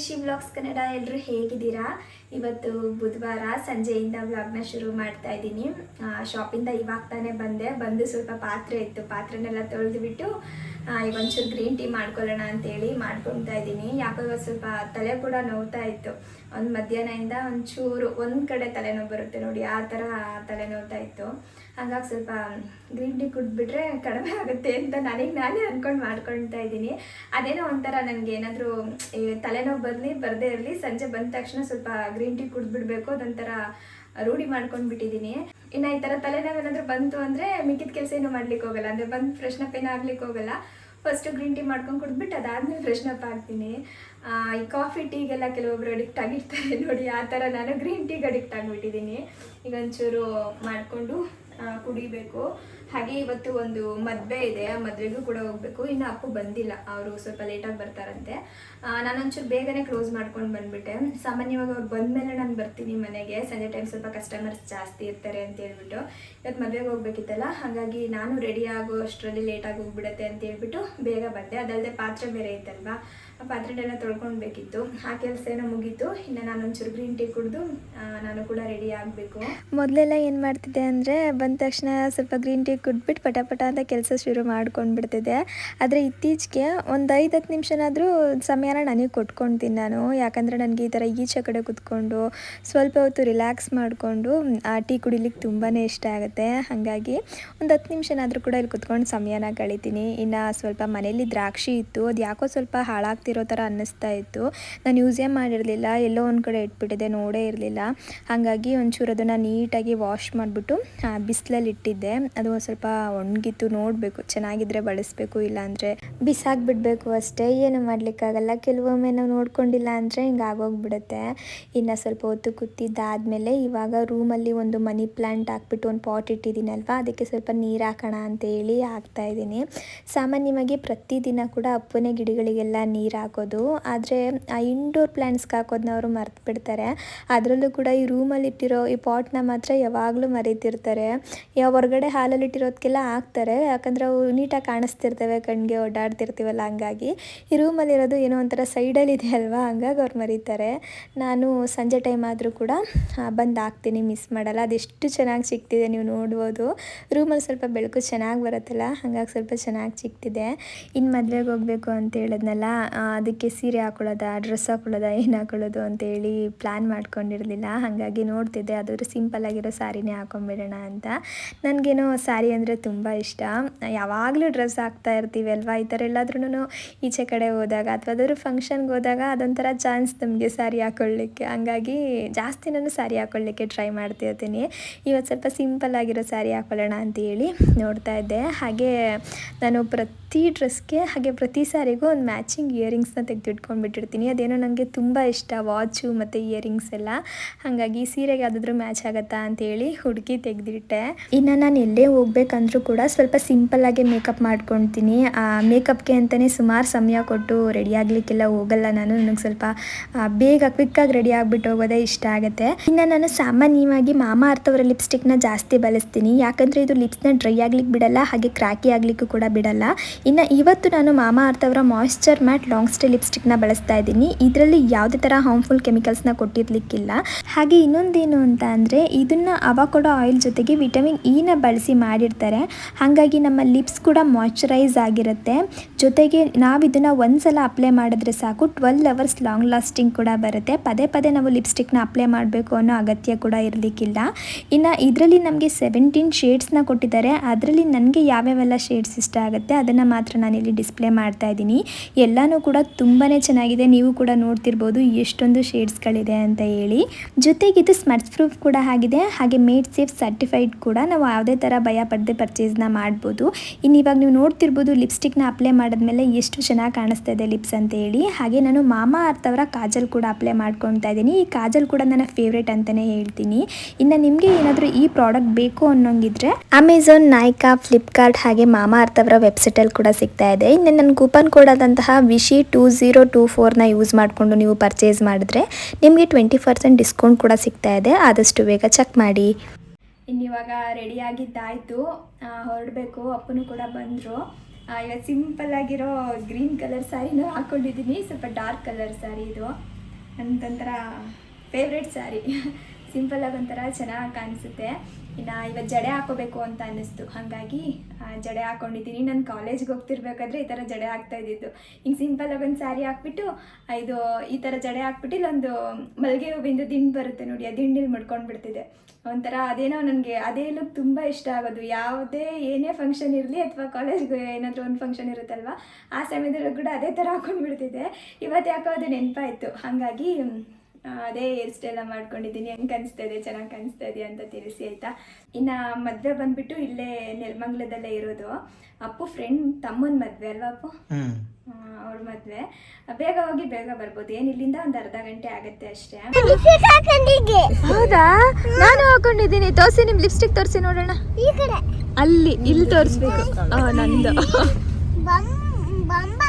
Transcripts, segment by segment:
ನಿಶಿ blogs Kannada ಎಲ್ಲರೂ ಹೇಗಿದ್ದೀರಾ? ಇವತ್ತು ಬುಧವಾರ ಸಂಜೆಯಿಂದ ವ್ಲಾಗ್ನ ಶುರು ಮಾಡ್ತಾ ಇದ್ದೀನಿ. ಶಾಪಿಂದ ಇವಾಗ ತಾನೇ ಬಂದೆ. ಬಂದು ಸ್ವಲ್ಪ ಪಾತ್ರೆ ಇತ್ತು. ಪಾತ್ರೆನೆಲ್ಲ ತೊಳೆದುಬಿಟ್ಟು ಈಗ ಒಂಚೂರು ಗ್ರೀನ್ ಟೀ ಮಾಡ್ಕೊಳ್ಳೋಣ ಅಂತೇಳಿ ಮಾಡ್ಕೊತಾ ಇದ್ದೀನಿ. ಯಾಕೋ ಸ್ವಲ್ಪ ತಲೆ ಕೂಡ ನೋವ್ತಾ ಇತ್ತು. ಒಂದು ಮಧ್ಯಾಹ್ನದಿಂದ ಒಂಚೂರು, ಒಂದು ಕಡೆ ತಲೆನೋವು ಬರುತ್ತೆ ನೋಡಿ, ಆ ಥರ ತಲೆನೋವ್ತಾ ಇತ್ತು. ಹಾಗಾಗಿ ಸ್ವಲ್ಪ ಗ್ರೀನ್ ಟೀ ಕುಡಿದ್ಬಿಟ್ರೆ ಕಡಿಮೆ ಆಗುತ್ತೆ ಅಂತ ನನಗೆ ನಾನೇ ಅಂದ್ಕೊಂಡು ಮಾಡ್ಕೊಳ್ತಾ ಇದ್ದೀನಿ. ಅದೇನೋ ಒಂಥರ ನನಗೆ ಏನಾದರೂ ತಲೆನೋವು ಬರಲಿ, ಬರದೇ ಇರಲಿ, ಸಂಜೆ ಬಂದ ತಕ್ಷಣ ಸ್ವಲ್ಪ ಗ್ರೀನ್ ಟೀ ಕುಡಿದ್ಬಿಡ್ಬೇಕು ಅದೊಂಥರ ರೂಢಿ ಮಾಡ್ಕೊಂಡು ಬಿಟ್ಟಿದ್ದೀನಿ ಇನ್ನು ಈ ಥರ ತಲೆನೋವು ಏನಾದರೂ ಬಂತು ಅಂದರೆ ಮಿಕ್ಕಿದ ಕೆಲಸ ಏನು ಮಾಡ್ಲಿಕ್ಕೆ ಹೋಗಲ್ಲ ಅಂದರೆ ಬಂದು ಫ್ರೆಶ್ನಪ್ ಏನಾಗ್ಲಿಕ್ಕೆ ಹೋಗಲ್ಲ ಫಸ್ಟು ಗ್ರೀನ್ ಟೀ ಮಾಡ್ಕೊಂಡು ಕುಡಿದ್ಬಿಟ್ಟು ಅದಾದಮೇಲೆ ಫ್ರೆಶ್ನಪ್ ಆಗ್ತೀನಿ. ಈ ಕಾಫಿ ಟೀಗೆಲ್ಲ ಕೆಲವೊಬ್ರು ಅಡಿಕ್ಟ್ ಆಗಿರ್ತಾರೆ ನೋಡಿ, ಆ ಥರ ನಾನು ಗ್ರೀನ್ ಟೀಗೆ ಅಡಿಕ್ಟ್ ಆಗಿಬಿಟ್ಟಿದ್ದೀನಿ. ಈಗ ಒಂಚೂರು ಮಾಡಿಕೊಂಡು ಕುಡಿಬೇಕು. ಹಾಗೆ ಇವತ್ತು ಒಂದು ಮದುವೆ ಇದೆ, ಆ ಮದುವೆಗೂ ಕೂಡ ಹೋಗಬೇಕು. ಇನ್ನು ಅಪ್ಪು ಬಂದಿಲ್ಲ, ಅವರು ಸ್ವಲ್ಪ ಲೇಟಾಗಿ ಬರ್ತಾರಂತೆ. ನಾನು ನಾನೊಂಚೂರು ಬೇಗನೆ ಕ್ಲೋಸ್ ಮಾಡ್ಕೊಂಡು ಬಂದ್ಬಿಟ್ಟೆ. ಸಾಮಾನ್ಯವಾಗಿ ಅವ್ರು ಬಂದಮೇಲೆ ನಾನು ಬರ್ತೀನಿ ಮನೆಗೆ. ಸಂಜೆ ಟೈಮ್ ಸ್ವಲ್ಪ ಕಸ್ಟಮರ್ಸ್ ಜಾಸ್ತಿ ಇರ್ತಾರೆ ಅಂತ ಹೇಳ್ಬಿಟ್ಟು. ಇವತ್ತು ಮದುವೆಗೆ ಹೋಗ್ಬೇಕಿತ್ತಲ್ಲ, ಹಾಗಾಗಿ ನಾನು ರೆಡಿ ಆಗೋ ಅಷ್ಟರಲ್ಲಿ ಲೇಟಾಗಿ ಹೋಗ್ಬಿಡತ್ತೆ ಅಂತ ಹೇಳ್ಬಿಟ್ಟು ಬೇಗ ಬಂದೆ. ಅದಲ್ಲದೆ ಪಾತ್ರೆ ಬೇರೆ ಇತ್ತಲ್ವಾ? ಪಾತ್ರೆನೆಲ್ಲ ತೊಳ್ಕೊಳ್ಬೇಕಿತ್ತು ಆ ಕೆಲಸ ಏನೋ ಮುಗೀತು. ಇನ್ನು ನಾನು ಒಂಚೂರು ಗ್ರೀನ್ ಟೀ ಕುಡಿದು ನಾನು ಕೂಡ ರೆಡಿ ಆಗಬೇಕು. ಮೊದಲೆಲ್ಲ ಏನು ಮಾಡ್ತಿದ್ದೆ ಅಂದರೆ, ಬಂದ ತಕ್ಷಣ ಸ್ವಲ್ಪ ಗ್ರೀನ್ ಟೀ ಕುಡ್ಬಿಟ್ಟು ಪಟ ಪಟ ಅಂತ ಕೆಲಸ ಶುರು ಮಾಡ್ಕೊಂಡ್ಬಿಡ್ತಿದ್ದೆ. ಆದರೆ ಇತ್ತೀಚೆಗೆ ಒಂದು ಐದು ಹತ್ತು ನಿಮಿಷನಾದರೂ ಸಮಯನ ನನಗೆ ಕೊಟ್ಕೊಳ್ತೀನಿ ನಾನು. ಯಾಕಂದರೆ ನನಗೆ ಈ ಥರ ಈಚೆ ಕಡೆ ಕುತ್ಕೊಂಡು, ಸ್ವಲ್ಪ ಹೊತ್ತು ರಿಲ್ಯಾಕ್ಸ್ ಮಾಡಿಕೊಂಡು, ಆ ಟೀ ಕುಡಿಲಿಕ್ಕೆ ತುಂಬಾ ಇಷ್ಟ ಆಗುತ್ತೆ. ಹಾಗಾಗಿ ಒಂದು ಹತ್ತು ನಿಮಿಷನಾದರೂ ಕೂಡ ಇಲ್ಲಿ ಕುತ್ಕೊಂಡು ಸಮಯನ ಕಳಿತೀನಿ. ಇನ್ನು ಸ್ವಲ್ಪ ಮನೆಯಲ್ಲಿ ದ್ರಾಕ್ಷಿ ಇತ್ತು. ಅದು ಯಾಕೋ ಸ್ವಲ್ಪ ಹಾಳಾಗ್ತಿರೋ ಥರ ಅನ್ನಿಸ್ತಾ ಇತ್ತು. ನಾನು ಯೂಸೇ ಮಾಡಿರಲಿಲ್ಲ. ಎಲ್ಲೋ ಒಂದು ಕಡೆ ಇಟ್ಬಿಟ್ಟಿದೆ ನೋಡೇ ಇರಲಿಲ್ಲ. ಹಾಗಾಗಿ ಒಂಚೂರು ಅದನ್ನು ನೀಟಾಗಿ ವಾಶ್ ಮಾಡಿಬಿಟ್ಟು ಬಿಸಿಲಲ್ಲಿ ಇಟ್ಟಿದ್ದೆ. ಅದು ಸ್ವಲ್ಪ ಒಣಗಿತ್ತು, ನೋಡಬೇಕು. ಚೆನ್ನಾಗಿದ್ರೆ ಬಳಸಬೇಕು, ಇಲ್ಲಾಂದರೆ ಬಿಸಾಕ್ಬಿಡ್ಬೇಕು ಅಷ್ಟೇ. ಏನು ಮಾಡಲಿಕ್ಕಾಗಲ್ಲ. ಕೆಲವೊಮ್ಮೆ ನಾವು ನೋಡ್ಕೊಂಡಿಲ್ಲ ಅಂದರೆ ಹಿಂಗೆ ಆಗೋಗ್ಬಿಡುತ್ತೆ. ಇನ್ನು ಸ್ವಲ್ಪ ಹೊತ್ತು ಕುತ್ತಿದ್ದಾದಮೇಲೆ ಇವಾಗ ರೂಮಲ್ಲಿ ಒಂದು ಮನಿ ಪ್ಲ್ಯಾಂಟ್ ಹಾಕ್ಬಿಟ್ಟು ಒಂದು ಪಾಟ್ ಇಟ್ಟಿದ್ದೀನಲ್ವ? ಅದಕ್ಕೆ ಸ್ವಲ್ಪ ನೀರು ಹಾಕೋಣ ಅಂತೇಳಿ ಹಾಕ್ತಾ ಇದ್ದೀನಿ. ಸಾಮಾನ್ಯವಾಗಿ ಪ್ರತಿದಿನ ಕೂಡ ಅಪ್ಪನೇ ಗಿಡಗಳಿಗೆಲ್ಲ ನೀರು ಹಾಕೋದು. ಆದರೆ ಆ ಇಂಡೋರ್ ಪ್ಲ್ಯಾಂಟ್ಸ್ಗೆ ಹಾಕೋದನ್ನ ಅವರು ಮರ್ತು ಬಿಡ್ತಾರೆ ಅದರಲ್ಲೂ ಕೂಡ ಈ ರೂಮಲ್ಲಿ ಇಟ್ಟಿರೋ ಈ ಪಾಟ್ನ ಮಾತ್ರ ಯಾವಾಗಲೂ ಮರೀತಿರ್ತಾರೆ. ಯಾವ ಹೊರಗಡೆ ಹಾಲಲ್ಲಿ ಇಟ್ಟಿರೋದಕ್ಕೆಲ್ಲ ಹಾಕ್ತಾರೆ. ಯಾಕಂದರೆ ಅವು ನೀಟಾಗಿ ಕಾಣಿಸ್ತಿರ್ತವೆ ಕಣ್ಣಿಗೆ ಓಡಾಡ್ತಿರ್ತೀವಲ್ಲ ಹಂಗಾಗಿ. ಈ ರೂಮಲ್ಲಿರೋದು ಏನೋ ಒಂಥರ ಸೈಡಲ್ಲಿ ಇದೆ ಅಲ್ವಾ? ಹಂಗಾಗಿ ಅವ್ರು ಮರೀತಾರೆ. ನಾನು ಸಂಜೆ ಟೈಮ್ ಆದರೂ ಕೂಡ ಬಂದು ಹಾಕ್ತೀನಿ ಮಿಸ್ ಮಾಡಲ್ಲ. ಅದೆಷ್ಟು ಚೆನ್ನಾಗಿ ಸಿಗ್ತಿದೆ ನೀವು ನೋಡ್ಬೋದು. ರೂಮಲ್ಲಿ ಸ್ವಲ್ಪ ಬೆಳಕು ಚೆನ್ನಾಗಿ ಬರುತ್ತಲ್ಲ? ಹಂಗಾಗಿ ಸ್ವಲ್ಪ ಚೆನ್ನಾಗಿ ಸಿಗ್ತಿದೆ ಇನ್ನು ಮದುವೆಗೆ ಹೋಗಬೇಕು ಅಂತ ಹೇಳಿದ್ನಲ್ಲ ಅದಕ್ಕೆ ಸೀರೆ ಹಾಕೊಳ್ಳೋದ ಡ್ರೆಸ್ ಹಾಕೊಳ್ಳೋದ, ಏನು ಹಾಕೊಳ್ಳೋದು ಅಂತೇಳಿ ಪ್ಲ್ಯಾನ್ ಮಾಡ್ಕೊಂಡಿರಲಿಲ್ಲ. ಹಾಗಾಗಿ ನೋಡ್ತಿದ್ದೆ ಅದಾದ್ರೆ ಸಿಂಪಲ್ ಆಗಿರೋ ಸ್ಯಾರಿನೇ ಹಾಕೊಂಡ್ಬಿಡೋಣ ಅಂತ. ನನಗೇನೋ ಸ್ಯಾರಿ ಅಂದರೆ ತುಂಬ ಇಷ್ಟ. ಯಾವಾಗಲೂ ಡ್ರೆಸ್ ಹಾಕ್ತಾ ಇರ್ತೀವಿ ಅಲ್ವಾ? ಈ ಥರ ಎಲ್ಲಾದ್ರೂ ಈಚೆ ಕಡೆ ಹೋದಾಗ ಅಥವಾ ಅದಾದ್ರೂ ಫಂಕ್ಷನ್ಗೆ ಹೋದಾಗ ಅದೊಂಥರ ಚಾನ್ಸ್ ನಮಗೆ ಸ್ಯಾರಿ ಹಾಕೊಳ್ಳಿಕ್ಕೆ. ಹಂಗಾಗಿ ಜಾಸ್ತಿ ನಾನು ಸ್ಯಾರಿ ಹಾಕೊಳ್ಳಿಕ್ಕೆ ಟ್ರೈ ಮಾಡ್ತಿರ್ತೀನಿ. ಇವತ್ತು ಸ್ವಲ್ಪ ಸಿಂಪಲ್ ಆಗಿರೋ ಸ್ಯಾರಿ ಹಾಕೊಳ್ಳೋಣ ಅಂತ ಹೇಳಿ ನೋಡ್ತಾ ಇದ್ದೆ. ಹಾಗೆ ನಾನು ಪ್ರತಿ ಡ್ರೆಸ್ಗೆ ಹಾಗೆ ಪ್ರತಿ ಸಾರಿಗೂ ಒಂದು ಮ್ಯಾಚಿಂಗ್ ಇಯರಿಂಗ್ಸ್ನ ಬಿಟ್ಟಿರ್ತೀನಿ. ಅದೇನೋ ನನಗೆ ತುಂಬ ಇಷ್ಟ, ವಾಚು ಮತ್ತು ಇಯರಿಂಗ್ಸ್ ಎಲ್ಲ. ಹಾಗಾಗಿ ಸೀರೆಗೆ ಯಾವುದಾದ್ರೂ ಮ್ಯಾಚ್ ಆಗುತ್ತಾ ಅಂತೇಳಿ ಹುಡುಕಿ ತೆಗೆದಿಟ್ಟೆ. ಇನ್ನು ನಾನು ಎಲ್ಲೇ ಹೋಗ್ಬೇಕಂದ್ರೂ ಕೂಡ ಸ್ವಲ್ಪ ಸಿಂಪಲ್ಲಾಗಿ ಮೇಕಪ್ ಮಾಡ್ಕೊತೀನಿ. ಆ, ಮೇಕಪ್ಗೆ ಅಂತಲೇ ಸುಮಾರು ಸಮಯ ಕೊಟ್ಟು ರೆಡಿ ಆಗಲಿಕ್ಕೆಲ್ಲ ಹೋಗಲ್ಲ ನಾನು. ನನಗೆ ಸ್ವಲ್ಪ ಬೇಗ ಕ್ವಿಕ್ಕಾಗಿ ರೆಡಿ ಆಗಿಬಿಟ್ಟು ಹೋಗೋದೇ ಇಷ್ಟ ಆಗುತ್ತೆ. ಇನ್ನು ನಾನು ಸಾಮಾನ್ಯವಾಗಿ ಮಾಮಾ ಅರ್ಥವರ ಲಿಪ್ಸ್ಟಿಕ್ನ ಜಾಸ್ತಿ ಬಳಸ್ತೀನಿ. ಯಾಕಂದರೆ ಇದು ಲಿಪ್ಸ್ನ ಡ್ರೈ ಆಗ್ಲಿಕ್ಕೆ ಬಿಡಲ್ಲ, ಹಾಗೆ ಕ್ರ್ಯಾಕಿ ಆಗಲಿಕ್ಕೂ ಕೂಡ ಬಿಡಲ್ಲ. ಇನ್ನು ಇವತ್ತು ನಾನು ಮಾಮಾ ಅರ್ಥವರ ಮಾಯಿಶ್ಚರ್ ಮ್ಯಾಟ್ ಲಾಂಗ್ ಸ್ಟೇ ಲಿಪ್ಸ್ಟಿಕ್ನ ಬಳಸ್ತಾ ಇದ್ದೀನಿ. ಇದರಲ್ಲಿ ಯಾವುದೇ ಥರ ಹಾರ್ಮ್ಫುಲ್ ಕೆಮಿಕಲ್ಸ್ನ ಕೊಟ್ಟಿರ್ಲಿಕ್ಕಿಲ್ಲ. ಹಾಗೆ ಇನ್ನೊಂದೇನು ಅಂತ ಅಂದರೆ, ಇದನ್ನು ಅವಾಕೊಡೋ ಆಯಿಲ್ ಜೊತೆಗೆ ವಿಟಮಿನ್ ಇನ ಬಳಸಿ ಮಾಡಿರ್ತಾರೆ. ಹಾಗಾಗಿ ನಮ್ಮ ಲಿಪ್ಸ್ ಕೂಡ ಮಾಯ್ಚರೈಸ್ ಆಗಿರುತ್ತೆ. ಜೊತೆಗೆ ನಾವು ಇದನ್ನು ಒಂದ್ಸಲ ಅಪ್ಲೈ ಮಾಡಿದ್ರೆ ಸಾಕು. ಟ್ವೆಲ್ ಅವರ್ಸ್ ಲಾಂಗ್ ಲಾಸ್ಟಿಂಗ್ ಕೂಡ ಬರುತ್ತೆ. ಪದೇ ಪದೇ ನಾವು ಲಿಪ್ಸ್ಟಿಕ್ನ ಅಪ್ಲೈ ಮಾಡಬೇಕು ಅನ್ನೋ ಅಗತ್ಯ ಕೂಡ ಇರಲಿಕ್ಕಿಲ್ಲ. ಇನ್ನು ಇದರಲ್ಲಿ ನಮಗೆ ಸೆವೆಂಟೀನ್ ಶೇಡ್ಸ್ನ ಕೊಟ್ಟಿದ್ದಾರೆ. ಅದರಲ್ಲಿ ನನಗೆ ಯಾವ್ಯಾವೆಲ್ಲ ಶೇಡ್ಸ್ ಇಷ್ಟ ಆಗುತ್ತೆ ಅದನ್ನು ಮಾತ್ರ ನಾನಿಲ್ಲಿ ಡಿಸ್ಪ್ಲೇ ಮಾಡ್ತಾ ಇದ್ದೀನಿ. ಎಲ್ಲನೂ ತುಂಬಾ ಚೆನ್ನಾಗಿದೆ. ನೀವು ಕೂಡ ನೋಡ್ತಿರ್ಬೋದು ಎಷ್ಟೊಂದು ಶೇಡ್ಸ್ಗಳಿದೆ ಅಂತ ಹೇಳಿ. ಜೊತೆಗೆ ಇದು ಸ್ಮರ್ಟ್ಸ್ ಪ್ರೂಫ್ ಕೂಡ ಆಗಿದೆ. ಹಾಗೆ ಮೇಡ್ ಸೇಫ್ ಸರ್ಟಿಫೈಡ್ ಕೂಡ ನಾವು ಯಾವುದೇ ಥರ ಭಯ ಪಡದೆ ಪರ್ಚೇಸ್ನ ಮಾಡ್ಬೋದು. ಇನ್ನು ಇವಾಗ ನೀವು ನೋಡ್ತಿರ್ಬೋದು ಲಿಪ್ಸ್ಟಿಕ್ನ ಅಪ್ಲೈ ಮಾಡಿದ್ಮೇಲೆ ಎಷ್ಟು ಚೆನ್ನಾಗಿ ಕಾಣಿಸ್ತಾ ಇದೆ ಲಿಪ್ಸ್ ಅಂತ ಹೇಳಿ. ಹಾಗೆ ನಾನು ಮಾಮಾ ಅರ್ಥವರ ಕಾಜಲ್ ಕೂಡ ಅಪ್ಲೈ ಮಾಡ್ಕೊತಾ ಇದ್ದೀನಿ. ಈ ಕಾಜಲ್ ಕೂಡ ನನ್ನ ಫೇವ್ರೇಟ್ ಅಂತಲೇ ಹೇಳ್ತೀನಿ. ಇನ್ನು ನಿಮಗೆ ಏನಾದರೂ ಈ ಪ್ರಾಡಕ್ಟ್ ಬೇಕು ಅನ್ನೋಂಗಿದ್ರೆ ಅಮೆಝಾನ್ ನಾಯ್ಕಾ ಫ್ಲಿಪ್ಕಾರ್ಟ್ ಹಾಗೆ ಮಾಮಾ ಅರ್ಥವರ ವೆಬ್ಸೈಟಲ್ಲಿ ಕೂಡ ಸಿಗ್ತಾ ಇದೆ. ಇನ್ನು ನನ್ನ ಕೂಪನ್ ಕೋಡ್ ಆದಂತಹ ವಿಶಿ ಟೂ ಝೀರೋ ಟೂ ಫೋರ್ನ ಯೂಸ್ ಮಾಡಿಕೊಂಡು ನೀವು ಪರ್ಚೇಸ್ ಮಾಡಿದ್ರೆ ನಿಮಗೆ ಟ್ವೆಂಟಿ ಪರ್ಸೆಂಟ್ ಡಿಸ್ಕೌಂಟ್ ಕೂಡ ಸಿಗ್ತಾ ಇದೆ. ಆದಷ್ಟು ಬೇಗ ಚೆಕ್ ಮಾಡಿ. ಇನ್ನಿವಾಗ ಇವಾಗ ರೆಡಿ ಆಗಿದ್ದಾಯಿತು. ಹೊರಡಬೇಕು. ಅಪ್ಪನೂ ಕೂಡ ಬಂದರು. ಈಗ ಸಿಂಪಲ್ ಆಗಿರೋ ಗ್ರೀನ್ ಕಲರ್ ಸ್ಯಾರಿನೂ ಹಾಕ್ಕೊಂಡಿದ್ದೀನಿ ಸ್ವಲ್ಪ ಡಾರ್ಕ್ ಕಲರ್ ಸ್ಯಾರಿ ಇದು. ಅಂತಂತರ ಫೇವ್ರೆಟ್ ಸ್ಯಾರಿ ಸಿಂಪಲ್ಲಾಗಿ ಒಂಥರ ಚೆನ್ನಾಗಿ ಕಾಣಿಸುತ್ತೆ. ಇನ್ನು ಇವತ್ತು ಜಡೆ ಹಾಕೋಬೇಕು ಅಂತ ಅನ್ನಿಸ್ತು. ಹಾಗಾಗಿ ಜಡೆ ಹಾಕೊಂಡಿದ್ದೀನಿ. ನಾನು ಕಾಲೇಜ್ಗೆ ಹೋಗ್ತಿರ್ಬೇಕಾದ್ರೆ ಈ ಥರ ಜಡೆ ಹಾಕ್ತಾ ಇದ್ದಿದ್ದು. ಹಿಂಗೆ ಸಿಂಪಲಾಗಿ ಒಂದು ಸ್ಯಾರಿ ಹಾಕ್ಬಿಟ್ಟು, ಇದು ಈ ಥರ ಜಡೆ ಹಾಕ್ಬಿಟ್ಟು ಇಲ್ಲೊಂದು ಮಲ್ಲಿಗೆ ಹೂವಿಂದು ದಿಂಡು ಬರುತ್ತೆ ನೋಡಿ, ಆ ದಿಂಡಿಲ್ಲಿ ಮುಡ್ಕೊಂಡು ಬಿಡ್ತಿದೆ ಒಂಥರ ಅದೇನೋ ನನಗೆ, ಅದೇ ಲುಕ್ ತುಂಬ ಇಷ್ಟ ಆಗೋದು. ಯಾವುದೇ ಏನೇ ಫಂಕ್ಷನ್ ಇರಲಿ ಅಥವಾ ಕಾಲೇಜ್ಗೆ ಏನಾದರೂ ಒಂದು ಫಂಕ್ಷನ್ ಇರುತ್ತಲ್ವ, ಆ ಸಮಯದಲ್ಲೂ ಕೂಡ ಅದೇ ಥರ ಹಾಕೊಂಡು ಬಿಡ್ತಿದ್ದೆ. ಇವತ್ತು ಯಾಕೋ ಅದು ನೆನಪಾಯಿತು. ಹಾಗಾಗಿ ಅದೇ ಹೇರ್ ಸ್ಟೈಲ ಮಾಡ್ಕೊಂಡಿದ್ದೀನಿ. ಹೆಂಗೆ ಕಾಣಿಸ್ತಾ ಇದೆ? ಚೆನ್ನಾಗಿ ಕಾಣಿಸ್ತಾ ಇದೆ ಅಂತ ತಿಳಿಸಿ ಆಯಿತಾ? ಇನ್ನು ಮದುವೆ ಬಂದ್ಬಿಟ್ಟು ಇಲ್ಲೇ ನೆಲಮಂಗ್ಲದಲ್ಲೇ ಇರೋದು. ಅಪ್ಪು ಫ್ರೆಂಡ್ ತಮ್ಮನ ಮದುವೆ ಅಲ್ವಾ ಅಪ್ಪು? ಅವ್ರ ಮದ್ವೆ. ಬೇಗ ಹೋಗಿ ಬೇಗ ಬರ್ಬೋದು. ಏನು ಇಲ್ಲಿಂದ ಒಂದು ಅರ್ಧ ಗಂಟೆ ಆಗುತ್ತೆ ಅಷ್ಟೇ. ಹೌದಾ? ನಾನು ಹಾಕೊಂಡಿದ್ದೀನಿ. ತೋರಿಸಿ ನಿಮ್ಮ ಲಿಪ್ಸ್ಟಿಕ್ ತೋರಿಸಿ ನೋಡೋಣ. ಈ ಕಡೆ. ಅಲ್ಲಿ ಇಲ್ಲಿ ತೋರಿಸ್ಬೇಕು. ನಂದು. ಬಂಬ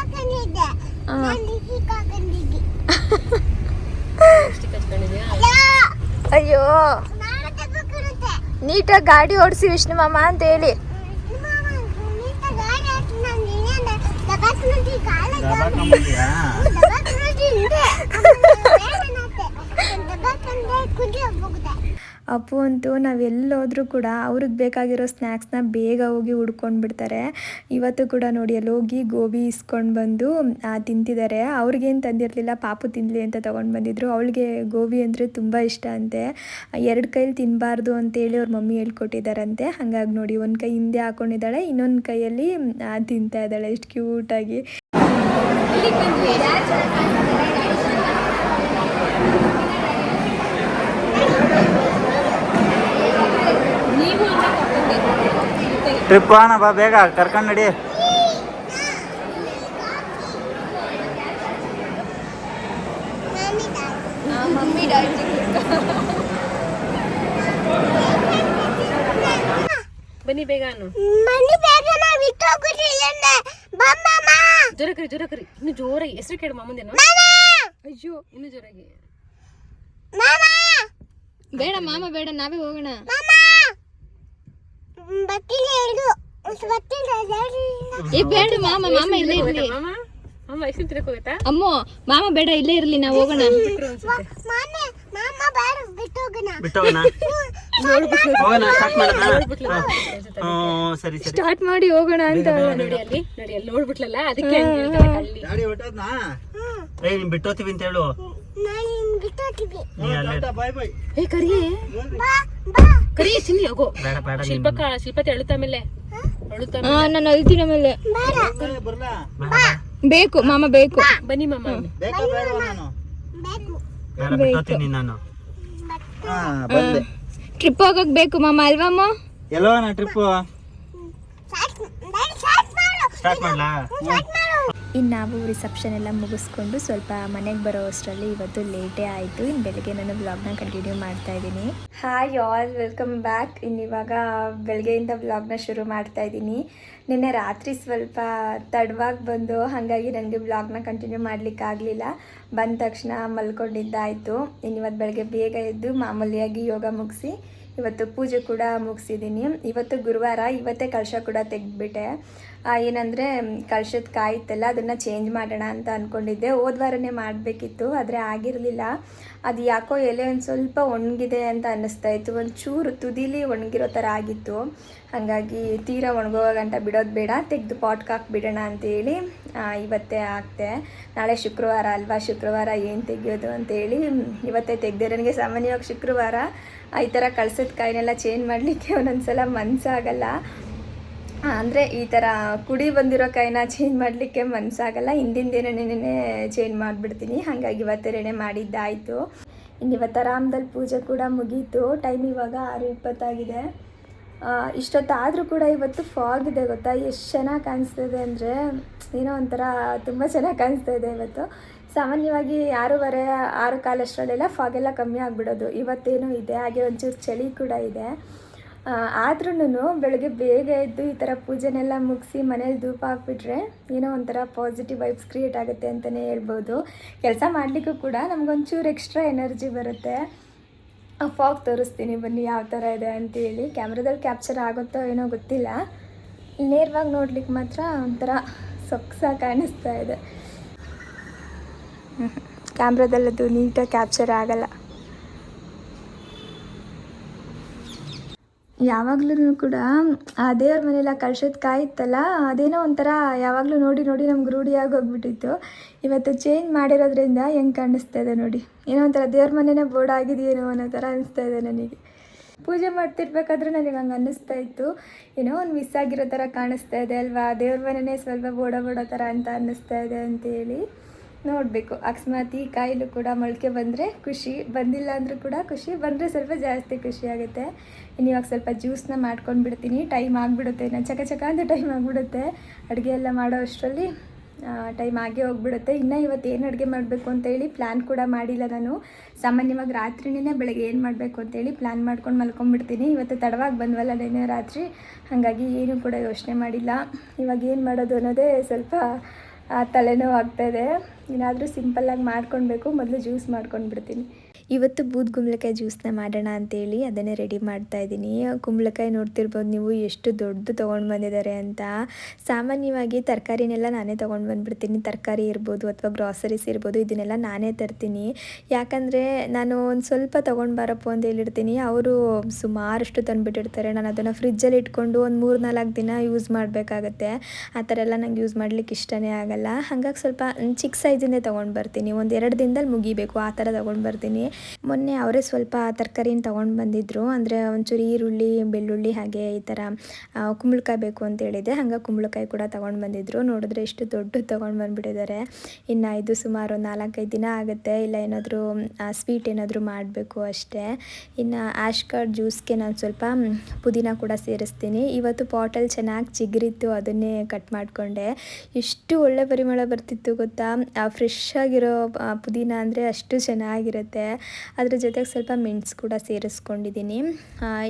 ಅಯ್ಯೋ. ನೀಟಾಗಿ ಗಾಡಿ ಓಡಿಸಿ ವಿಷ್ಣು ಮಾಮ ಅಂತ ಹೇಳಿ. ಅಪ್ಪು ಅಂತೂ ನಾವು ಎಲ್ಲೋದ್ರೂ ಕೂಡ ಅವ್ರಿಗೆ ಬೇಕಾಗಿರೋ ಸ್ನ್ಯಾಕ್ಸ್ನ ಬೇಗ ಹೋಗಿ ಹುಡ್ಕೊಂಡು ಬಿಡ್ತಾರೆ ಇವತ್ತು ಕೂಡ ನೋಡಿ ಅಲ್ಲಿ ಹೋಗಿ ಗೋಬಿ ಇಸ್ಕೊಂಡು ಬಂದು ತಿಂತಿದ್ದಾರೆ. ಅವ್ರಿಗೇನು ತಂದಿರಲಿಲ್ಲ, ಪಾಪು ತಿನ್ನಲಿ ಅಂತ ತೊಗೊಂಡು ಬಂದಿದ್ರು. ಅವಳಿಗೆ ಗೋಬಿ ಅಂದರೆ ತುಂಬ ಇಷ್ಟ ಅಂತೆ. ಎರಡು ಕೈಲಿ ತಿನ್ನಬಾರ್ದು ಅಂತೇಳಿ ಅವ್ರ ಮಮ್ಮಿ ಹೇಳ್ಕೊಟ್ಟಿದ್ದಾರಂತೆ. ಹಾಗಾಗಿ ನೋಡಿ ಒಂದು ಕೈ ಹಿಂದೆ ಹಾಕೊಂಡಿದ್ದಾಳೆ, ಇನ್ನೊಂದು ಕೈಯಲ್ಲಿ ತಿಂತಾ ಇದ್ದಾಳೆ. ಎಷ್ಟು ಕ್ಯೂಟಾಗಿ ಟ್ರಿಪ್ ಹೋಗೋಣ ಬಾ ಬೇಗ. ಕರ್ಕೊಂಡು ನಡಿ. ಮಮ್ಮಿ ಬನ್ನಿ ಬೇಗ ಮನಿ ಬೇಗ ನಾವು ಬಿಟ್ಟು ಹೋಗ್ಬಿಟ್ಟಿಲ್ಲ ಬಮ್ಮಮ್ಮ ಜೋರ ಕರಿ ಜೋರ ಕರಿ ಇನ್ನು ಜೋರಾಗಿ ಹೆಸರು ಕೇಳು ಮಾಮಂದೇನು ಅಯ್ಯೋ ಇನ್ನು ಜೋರಾಗಿ. ಮಾಮ! ಬೇಡ ಮಾಮ ಬೇಡ ನಾವೇ ಹೋಗೋಣ. ಮಾಮ ಬತ್ತಿಲ್ಲ ಎರಡು ಬತ್ತಿಲ್ಲ ಎರಡು ಏ ಬೇಡ ಮಾಮ ಮಾಮ ಇಲ್ಲೇ ಇರ್ಲಿ. ಅಮ್ಮ ಮಾಮ? ಎಷ್ಟು ತಿರಕ್ ಹೋಗುತ್ತಾ? ಅಮ್ಮೋ ಮಾಮ ಬೇಡ ಇಲ್ಲೇ ಇರ್ಲಿ ನಾವು ಹೋಗೋಣ. ಮಾಮೆ? ಮಾಮ ಬೇಡ ಬಿಟ್ಟು ಹೋಗೋಣ. ಬಿಟ್ಟು ಹೋಗೋಣ. ಹೋಗೋಣ ಸ್ಟಾರ್ಟ್ ಮಾಡೋಣ? ಹ್ಞೂ ಸರಿ ಸರಿ. ಸ್ಟಾರ್ಟ್ ಮಾಡಿ ಹೋಗೋಣ ಅಂತ ನೋಡಿ ಅಲ್ಲಿ ನೋಡಿ ಅಲ್ಲಿ ನೋಡ್ಬಿಟ್ಲಲ್ಲ ಅದಕ್ಕೆ ಬಿಟ್ಟೋತೀವಿ ಅಂತ ಹೇಳು. ಏ ಕರಿ. ಬಾ ಬಾ. ಕರಿ ಸಿನಿ ಹೋಗೋ. ಬೇಡ ಬೇಡ ಶಿಲ್ಪ ಅಳುತ್ತ ಆಮೇಲೆ ಹಾ ನಾನು ಅಳ್ತೀನಿ ಆಮೇಲೆ. ಬೇಕು ಮಾಮ ಬೇಕು. ಬನ್ನಿ ಮಾಮ ಬೇಕಾ ಬೇಡವಾ ನಾನು? ಬೇಕು. ಬೇಡ ಬಿಟ್ಟೋತೀನಿ ನಾನು. ಹಾ ಬಂದೆ. ಟ್ರಿಪ್ ಹೋಗಕ್ ಬೇಕು ಮಾಮ ಅಲ್ವಮ್ಮ ಟ್ರಿಪ್ ಸ್ಟಾರ್ಟ್ ಡ್ಯಾಡಿ ಸ್ಟಾರ್ಟ್ ಮಾಡು. ಸ್ಟಾರ್ಟ್ ಮಾಡ್ಲಾ? ಇನ್ನು ನಾವು ರಿಸೆಪ್ಷನ್ ಎಲ್ಲ ಮುಗಿಸ್ಕೊಂಡು ಸ್ವಲ್ಪ ಮನೆಗೆ ಬರೋ ಅಷ್ಟರಲ್ಲಿ ಇವತ್ತು ಲೇಟೇ ಆಯಿತು. ಇನ್ನು ಬೆಳಗ್ಗೆ ನಾನು ಬ್ಲಾಗ್ನ ಕಂಟಿನ್ಯೂ ಮಾಡ್ತಾ ಇದ್ದೀನಿ. ಹಾಯ್ ಆಲ್ ವೆಲ್ಕಮ್ ಬ್ಯಾಕ್ ಇನ್ನು ಇವಾಗ ಬೆಳಗ್ಗೆಯಿಂದ ಬ್ಲಾಗ್ನ ಶುರು ಮಾಡ್ತಾ ಇದ್ದೀನಿ. ನಿನ್ನೆ ರಾತ್ರಿ ಸ್ವಲ್ಪ ತಡವಾಗಿ ಬಂದು ಹಾಗಾಗಿ ನನಗೆ ಬ್ಲಾಗ್ನ ಕಂಟಿನ್ಯೂ ಮಾಡಲಿಕ್ಕಾಗಲಿಲ್ಲ ಬಂದ ತಕ್ಷಣ ಮಲ್ಕೊಂಡಿದ್ದಾಯಿತು. ಇನ್ನು ಇವತ್ತು ಬೆಳಗ್ಗೆ ಬೇಗ ಎದ್ದು ಮಾಮೂಲಿಯಾಗಿ ಯೋಗ ಮುಗಿಸಿ ಇವತ್ತು ಪೂಜೆ ಕೂಡ ಮುಗಿಸಿದ್ದೀನಿ. ಇವತ್ತು ಗುರುವಾರ, ಇವತ್ತೇ ಕಳಶ ಕೂಡ ತೆಗೆದ್ಬಿಟ್ಟೆ. ಏನಂದರೆ ಕಳ್ಸದ ಕಾಯಿತ್ತಲ್ಲ ಅದನ್ನು ಚೇಂಜ್ ಮಾಡೋಣ ಅಂತ ಅಂದ್ಕೊಂಡಿದ್ದೆ ಹೋದ್ವಾರನೇ ಮಾಡಬೇಕಿತ್ತು, ಆದರೆ ಆಗಿರಲಿಲ್ಲ. ಅದು ಯಾಕೋ ಎಲೆ ಒಂದು ಸ್ವಲ್ಪ ಒಣಗಿದೆ ಅಂತ ಅನ್ನಿಸ್ತಾ ಇತ್ತು. ಒಂದು ಚೂರು ತುದಿಲಿ ಒಣಗಿರೋ ಥರ ಆಗಿತ್ತು. ಹಾಗಾಗಿ ತೀರಾ ಒಣಗೋ ಗಂಟ ಬಿಡೋದು ಬೇಡ, ತೆಗೆದು ಪಾಟ್ಗೆ ಹಾಕ್ಬಿಡೋಣ ಅಂತೇಳಿ ಇವತ್ತೇ ಹಾಕ್ತೆ ನಾಳೆ ಶುಕ್ರವಾರ ಅಲ್ವಾ? ಶುಕ್ರವಾರ ಏನು ತೆಗಿಯೋದು ಅಂತೇಳಿ ಇವತ್ತೇ ತೆಗೆದೆ. ನನಗೆ ಸಾಮಾನ್ಯವಾಗಿ ಶುಕ್ರವಾರ ಈ ಥರ ಕಳ್ಸದ ಕಾಯಿನೆಲ್ಲ ಚೇಂಜ್ ಮಾಡಲಿಕ್ಕೆ ಒಂದೊಂದು ಸಲ ಮನಸ್ಸಾಗಲ್ಲ ಅಂದರೆ ಈ ಥರ ಕುಡಿ ಬಂದಿರೋ ಕೈನ ಚೇಂಜ್ ಮಾಡಲಿಕ್ಕೆ ಮನಸ್ಸಾಗಲ್ಲ ಹಿಂದಿನ ದಿನನೇ ಚೇಂಜ್ ಮಾಡಿಬಿಡ್ತೀನಿ. ಹಾಗಾಗಿ ಇವತ್ತೆರಡೇ ಮಾಡಿದ್ದಾಯಿತು ಇನ್ನು ಇವತ್ತು ಆರಾಮದಲ್ಲಿ ಪೂಜೆ ಕೂಡ ಮುಗೀತು. ಟೈಮ್ ಇವಾಗ ಆರು ಇಪ್ಪತ್ತಾಗಿದೆ. ಇಷ್ಟೊತ್ತು ಇಷ್ಟೊತ್ತಾದರೂ ಕೂಡ ಇವತ್ತು ಫಾಗ್ ಇದೆ, ಗೊತ್ತಾ? ಎಷ್ಟು ಚೆನ್ನಾಗಿ ಕಾಣಿಸ್ತಿದೆ ಅಂದರೆ, ಏನೋ ಒಂಥರ ತುಂಬ ಚೆನ್ನಾಗಿ ಕಾಣಿಸ್ತಾ ಇದೆ ಇವತ್ತು. ಸಾಮಾನ್ಯವಾಗಿ ಆರೂವರೆ, ಆರು ಕಾಲಷ್ಟರಲ್ಲೆಲ್ಲ ಫಾಗೆಲ್ಲ ಕಮ್ಮಿ ಆಗಿಬಿಡೋದು. ಇವತ್ತೇನೋ ಇದೆ. ಹಾಗೆ ಒಂಚೂರು ಚಳಿ ಕೂಡ ಇದೆ. ಆದ್ರೂ ಬೆಳಗ್ಗೆ ಬೇಗ ಎದ್ದು ಈ ಥರ ಪೂಜೆನೆಲ್ಲ ಮುಗಿಸಿ ಮನೇಲಿ ಧೂಪ ಹಾಕ್ಬಿಟ್ರೆ ಏನೋ ಒಂಥರ ಪಾಸಿಟಿವ್ ವೈಬ್ಸ್ ಕ್ರಿಯೇಟ್ ಆಗುತ್ತೆ ಅಂತಲೇ ಹೇಳ್ಬೋದು. ಕೆಲಸ ಮಾಡಲಿಕ್ಕೂ ಕೂಡ ನಮಗೊಂಚೂರು ಎಕ್ಸ್ಟ್ರಾ ಎನರ್ಜಿ ಬರುತ್ತೆ. ಫಾಗ್ ತೋರಿಸ್ತೀನಿ ಬನ್ನಿ ಯಾವ ಥರ ಇದೆ ಅಂತೇಳಿ. ಕ್ಯಾಮ್ರಾದಲ್ಲಿ ಕ್ಯಾಪ್ಚರ್ ಆಗುತ್ತೋ ಏನೋ ಗೊತ್ತಿಲ್ಲ. ನೇರವಾಗಿ ನೋಡ್ಲಿಕ್ಕೆ ಮಾತ್ರ ಒಂಥರ ಸೊಕ್ಸಾಗಿ ಕಾಣಿಸ್ತಾ ಇದೆ. ಕ್ಯಾಮ್ರಾದಲ್ಲದು ನೀಟಾಗಿ ಕ್ಯಾಪ್ಚರ್ ಆಗಲ್ಲ. ಯಾವಾಗ್ಲೂ ಕೂಡ ಆ ದೇವ್ರ ಮನೆಯೆಲ್ಲ ಕಳ್ಸೋದು ಕಾಯಿತ್ತಲ್ಲ ಅದೇನೋ ಒಂಥರ ಯಾವಾಗಲೂ ನೋಡಿ ನೋಡಿ ನಮ್ಗೆ ರೂಢಿಯಾಗಿ ಹೋಗ್ಬಿಟ್ಟಿತ್ತು. ಇವತ್ತು ಚೇಂಜ್ ಮಾಡಿರೋದ್ರಿಂದ ಹೆಂಗೆ ಕಾಣಿಸ್ತಾ ಇದೆ ನೋಡಿ. ಏನೋ ಒಂಥರ ದೇವ್ರ ಮನೆನೇ ಬೋರ್ಡ್ ಆಗಿದೆಯೇನೋ ಅನ್ನೋ ಥರ ಅನಿಸ್ತಾ ಇದೆ ನನಗೆ. ಪೂಜೆ ಮಾಡ್ತಿರ್ಬೇಕಾದ್ರೆ ನನಗೆ ಹಂಗೆ ಅನ್ನಿಸ್ತಾ ಇತ್ತು. ಏನೋ ಒಂದು ಮಿಸ್ ಆಗಿರೋ ಥರ ಕಾಣಿಸ್ತಾ ಇದೆ ಅಲ್ವಾ? ದೇವ್ರ ಮನೆನೇ ಸ್ವಲ್ಪ ಬೋಡ ಬೋಡೋ ಥರ ಅಂತ ಅನ್ನಿಸ್ತಾ ಇದೆ ಅಂತೇಳಿ. ನೋಡಬೇಕು. ಅಕಸ್ಮಾತ್ ಈ ಕಾಯಿಲು ಕೂಡ ಮೊಳಕೆ ಬಂದರೆ ಖುಷಿ, ಬಂದಿಲ್ಲ ಅಂದರೂ ಕೂಡ ಖುಷಿ, ಬಂದರೆ ಸ್ವಲ್ಪ ಜಾಸ್ತಿ ಖುಷಿ ಆಗುತ್ತೆ. ಇನ್ನು ಇವಾಗ ಸ್ವಲ್ಪ ಜ್ಯೂಸ್ನ ಮಾಡ್ಕೊಂಡು ಬಿಡ್ತೀನಿ. ಟೈಮ್ ಆಗಿಬಿಡುತ್ತೆ ಇನ್ನು. ಚಕ ಚಕ ಅಂತ ಟೈಮ್ ಆಗಿಬಿಡುತ್ತೆ. ಅಡುಗೆ ಎಲ್ಲ ಮಾಡೋ ಅಷ್ಟರಲ್ಲಿ ಟೈಮ್ ಆಗೇ ಹೋಗ್ಬಿಡುತ್ತೆ. ಇನ್ನು ಇವತ್ತು ಏನು ಅಡುಗೆ ಮಾಡಬೇಕು ಅಂತೇಳಿ ಪ್ಲ್ಯಾನ್ ಕೂಡ ಮಾಡಿಲ್ಲ ನಾನು. ಸಾಮಾನ್ಯವಾಗಿ ರಾತ್ರಿನೇ ಬೆಳಗ್ಗೆ ಏನು ಮಾಡಬೇಕು ಅಂತೇಳಿ ಪ್ಲ್ಯಾನ್ ಮಾಡ್ಕೊಂಡು ಮಲ್ಕೊಂಡ್ಬಿಡ್ತೀನಿ. ಇವತ್ತು ತಡವಾಗಿ ಬಂದ್ವಲ್ಲ ನೆನೆ ರಾತ್ರಿ. ಹಾಗಾಗಿ ಏನು ಕೂಡ ಯೋಚನೆ ಮಾಡಿಲ್ಲ. ಇವಾಗ ಏನು ಮಾಡೋದು ಅನ್ನೋದೇ ಸ್ವಲ್ಪ ತಲೆನೋವು ಆಗ್ತಾಯಿದೆ ಏನಾದರೂ ಸಿಂಪಲ್ಲಾಗಿ ಮಾಡ್ಕೊಳ್ಬೇಕು ಮೊದಲು ಜ್ಯೂಸ್ ಮಾಡ್ಕೊಂಡು ಬಿಡ್ತೀನಿ ಇವತ್ತು ಬೂದ್ ಕುಂಬಳಕಾಯಿ ಜ್ಯೂಸ್ನ ಮಾಡೋಣ ಅಂತೇಳಿ ಅದನ್ನೇ ರೆಡಿ ಮಾಡ್ತಾ ಇದ್ದೀನಿ. ಕುಂಬಳಕಾಯಿ ನೋಡ್ತಿರ್ಬೋದು ನೀವು ಎಷ್ಟು ದೊಡ್ಡದು ತೊಗೊಂಡು ಬಂದಿದ್ದಾರೆ ಅಂತ. ಸಾಮಾನ್ಯವಾಗಿ ತರಕಾರಿನೆಲ್ಲ ನಾನೇ ತೊಗೊಂಡು ಬಂದುಬಿಡ್ತೀನಿ. ತರಕಾರಿ ಇರ್ಬೋದು ಅಥವಾ ಗ್ರಾಸರೀಸ್ ಇರ್ಬೋದು ಇದನ್ನೆಲ್ಲ ನಾನೇ ತರ್ತೀನಿ. ಯಾಕಂದರೆ ನಾನು ಒಂದು ಸ್ವಲ್ಪ ತೊಗೊಂಡು ಬರಪ್ಪ ಅಂತ ಹೇಳಿರ್ತೀನಿ. ಅವರು ಸುಮಾರಷ್ಟು ತಂದುಬಿಟ್ಟಿರ್ತಾರೆ. ನಾನು ಅದನ್ನು ಫ್ರಿಜ್ಜಲ್ಲಿ ಇಟ್ಕೊಂಡು ಒಂದು ಮೂರು ನಾಲ್ಕು ದಿನ ಯೂಸ್ ಮಾಡಬೇಕಾಗತ್ತೆ. ಆ ಥರ ಎಲ್ಲ ನಂಗೆ ಯೂಸ್ ಮಾಡ್ಲಿಕ್ಕೆ ಇಷ್ಟನೇ ಆಗಲ್ಲ. ಹಾಗಾಗಿ ಸ್ವಲ್ಪ ಚಿಕ್ಕ ಸೈಜಿಂದೇ ತೊಗೊಂಡು ಬರ್ತೀನಿ. ಒಂದು ಎರಡು ದಿನದಲ್ಲಿ ಮುಗಿಬೇಕು. ಆ ಥರ ತೊಗೊಂಡು ಬರ್ತೀನಿ. ಮೊನ್ನೆ ಅವರೇ ಸ್ವಲ್ಪ ತರಕಾರಿನ ತೊಗೊಂಡು ಬಂದಿದ್ದರು ಅಂದರೆ ಒಂಚೂರು ಈರುಳ್ಳಿ, ಬೆಳ್ಳುಳ್ಳಿ ಹಾಗೆ ಈ ಥರ ಕುಂಬಳಕಾಯಿ ಬೇಕು ಅಂತ ಹೇಳಿದೆ. ಹಂಗೆ ಕುಂಬಳಕಾಯಿ ಕೂಡ ತೊಗೊಂಡು ಬಂದಿದ್ದರು ನೋಡಿದ್ರೆ ಎಷ್ಟು ದೊಡ್ಡ ತೊಗೊಂಡು ಬಂದುಬಿಟ್ಟಿದ್ದಾರೆ. ಇನ್ನು ಇದು ಸುಮಾರು ನಾಲ್ಕೈದು ದಿನ ಆಗುತ್ತೆ. ಇಲ್ಲ ಏನಾದರೂ ಸ್ವೀಟ್ ಏನಾದರೂ ಮಾಡಬೇಕು ಅಷ್ಟೇ. ಇನ್ನು ಆಶ್ ಕಾರ್ಡ್ ಜ್ಯೂಸ್ಗೆ ನಾನು ಸ್ವಲ್ಪ ಪುದೀನ ಕೂಡ ಸೇರಿಸ್ತೀನಿ. ಇವತ್ತು ಪಾಟಲ್ಲಿ ಚೆನ್ನಾಗಿ ಚಿಗುರಿತ್ತು, ಅದನ್ನೇ ಕಟ್ ಮಾಡಿಕೊಂಡೆ. ಎಷ್ಟು ಒಳ್ಳೆ ಪರಿಮಳ ಬರ್ತಿತ್ತು, ಗೊತ್ತಾ? ಫ್ರೆಶ್ ಆಗಿರೋ ಪುದೀನ ಅಂದರೆ ಅಷ್ಟು ಚೆನ್ನಾಗಿರುತ್ತೆ. ಅದ್ರ ಜೊತೆಗೆ ಸ್ವಲ್ಪ ಮೆಣಸು ಕೂಡ ಸೇರಿಸ್ಕೊಂಡಿದ್ದೀನಿ.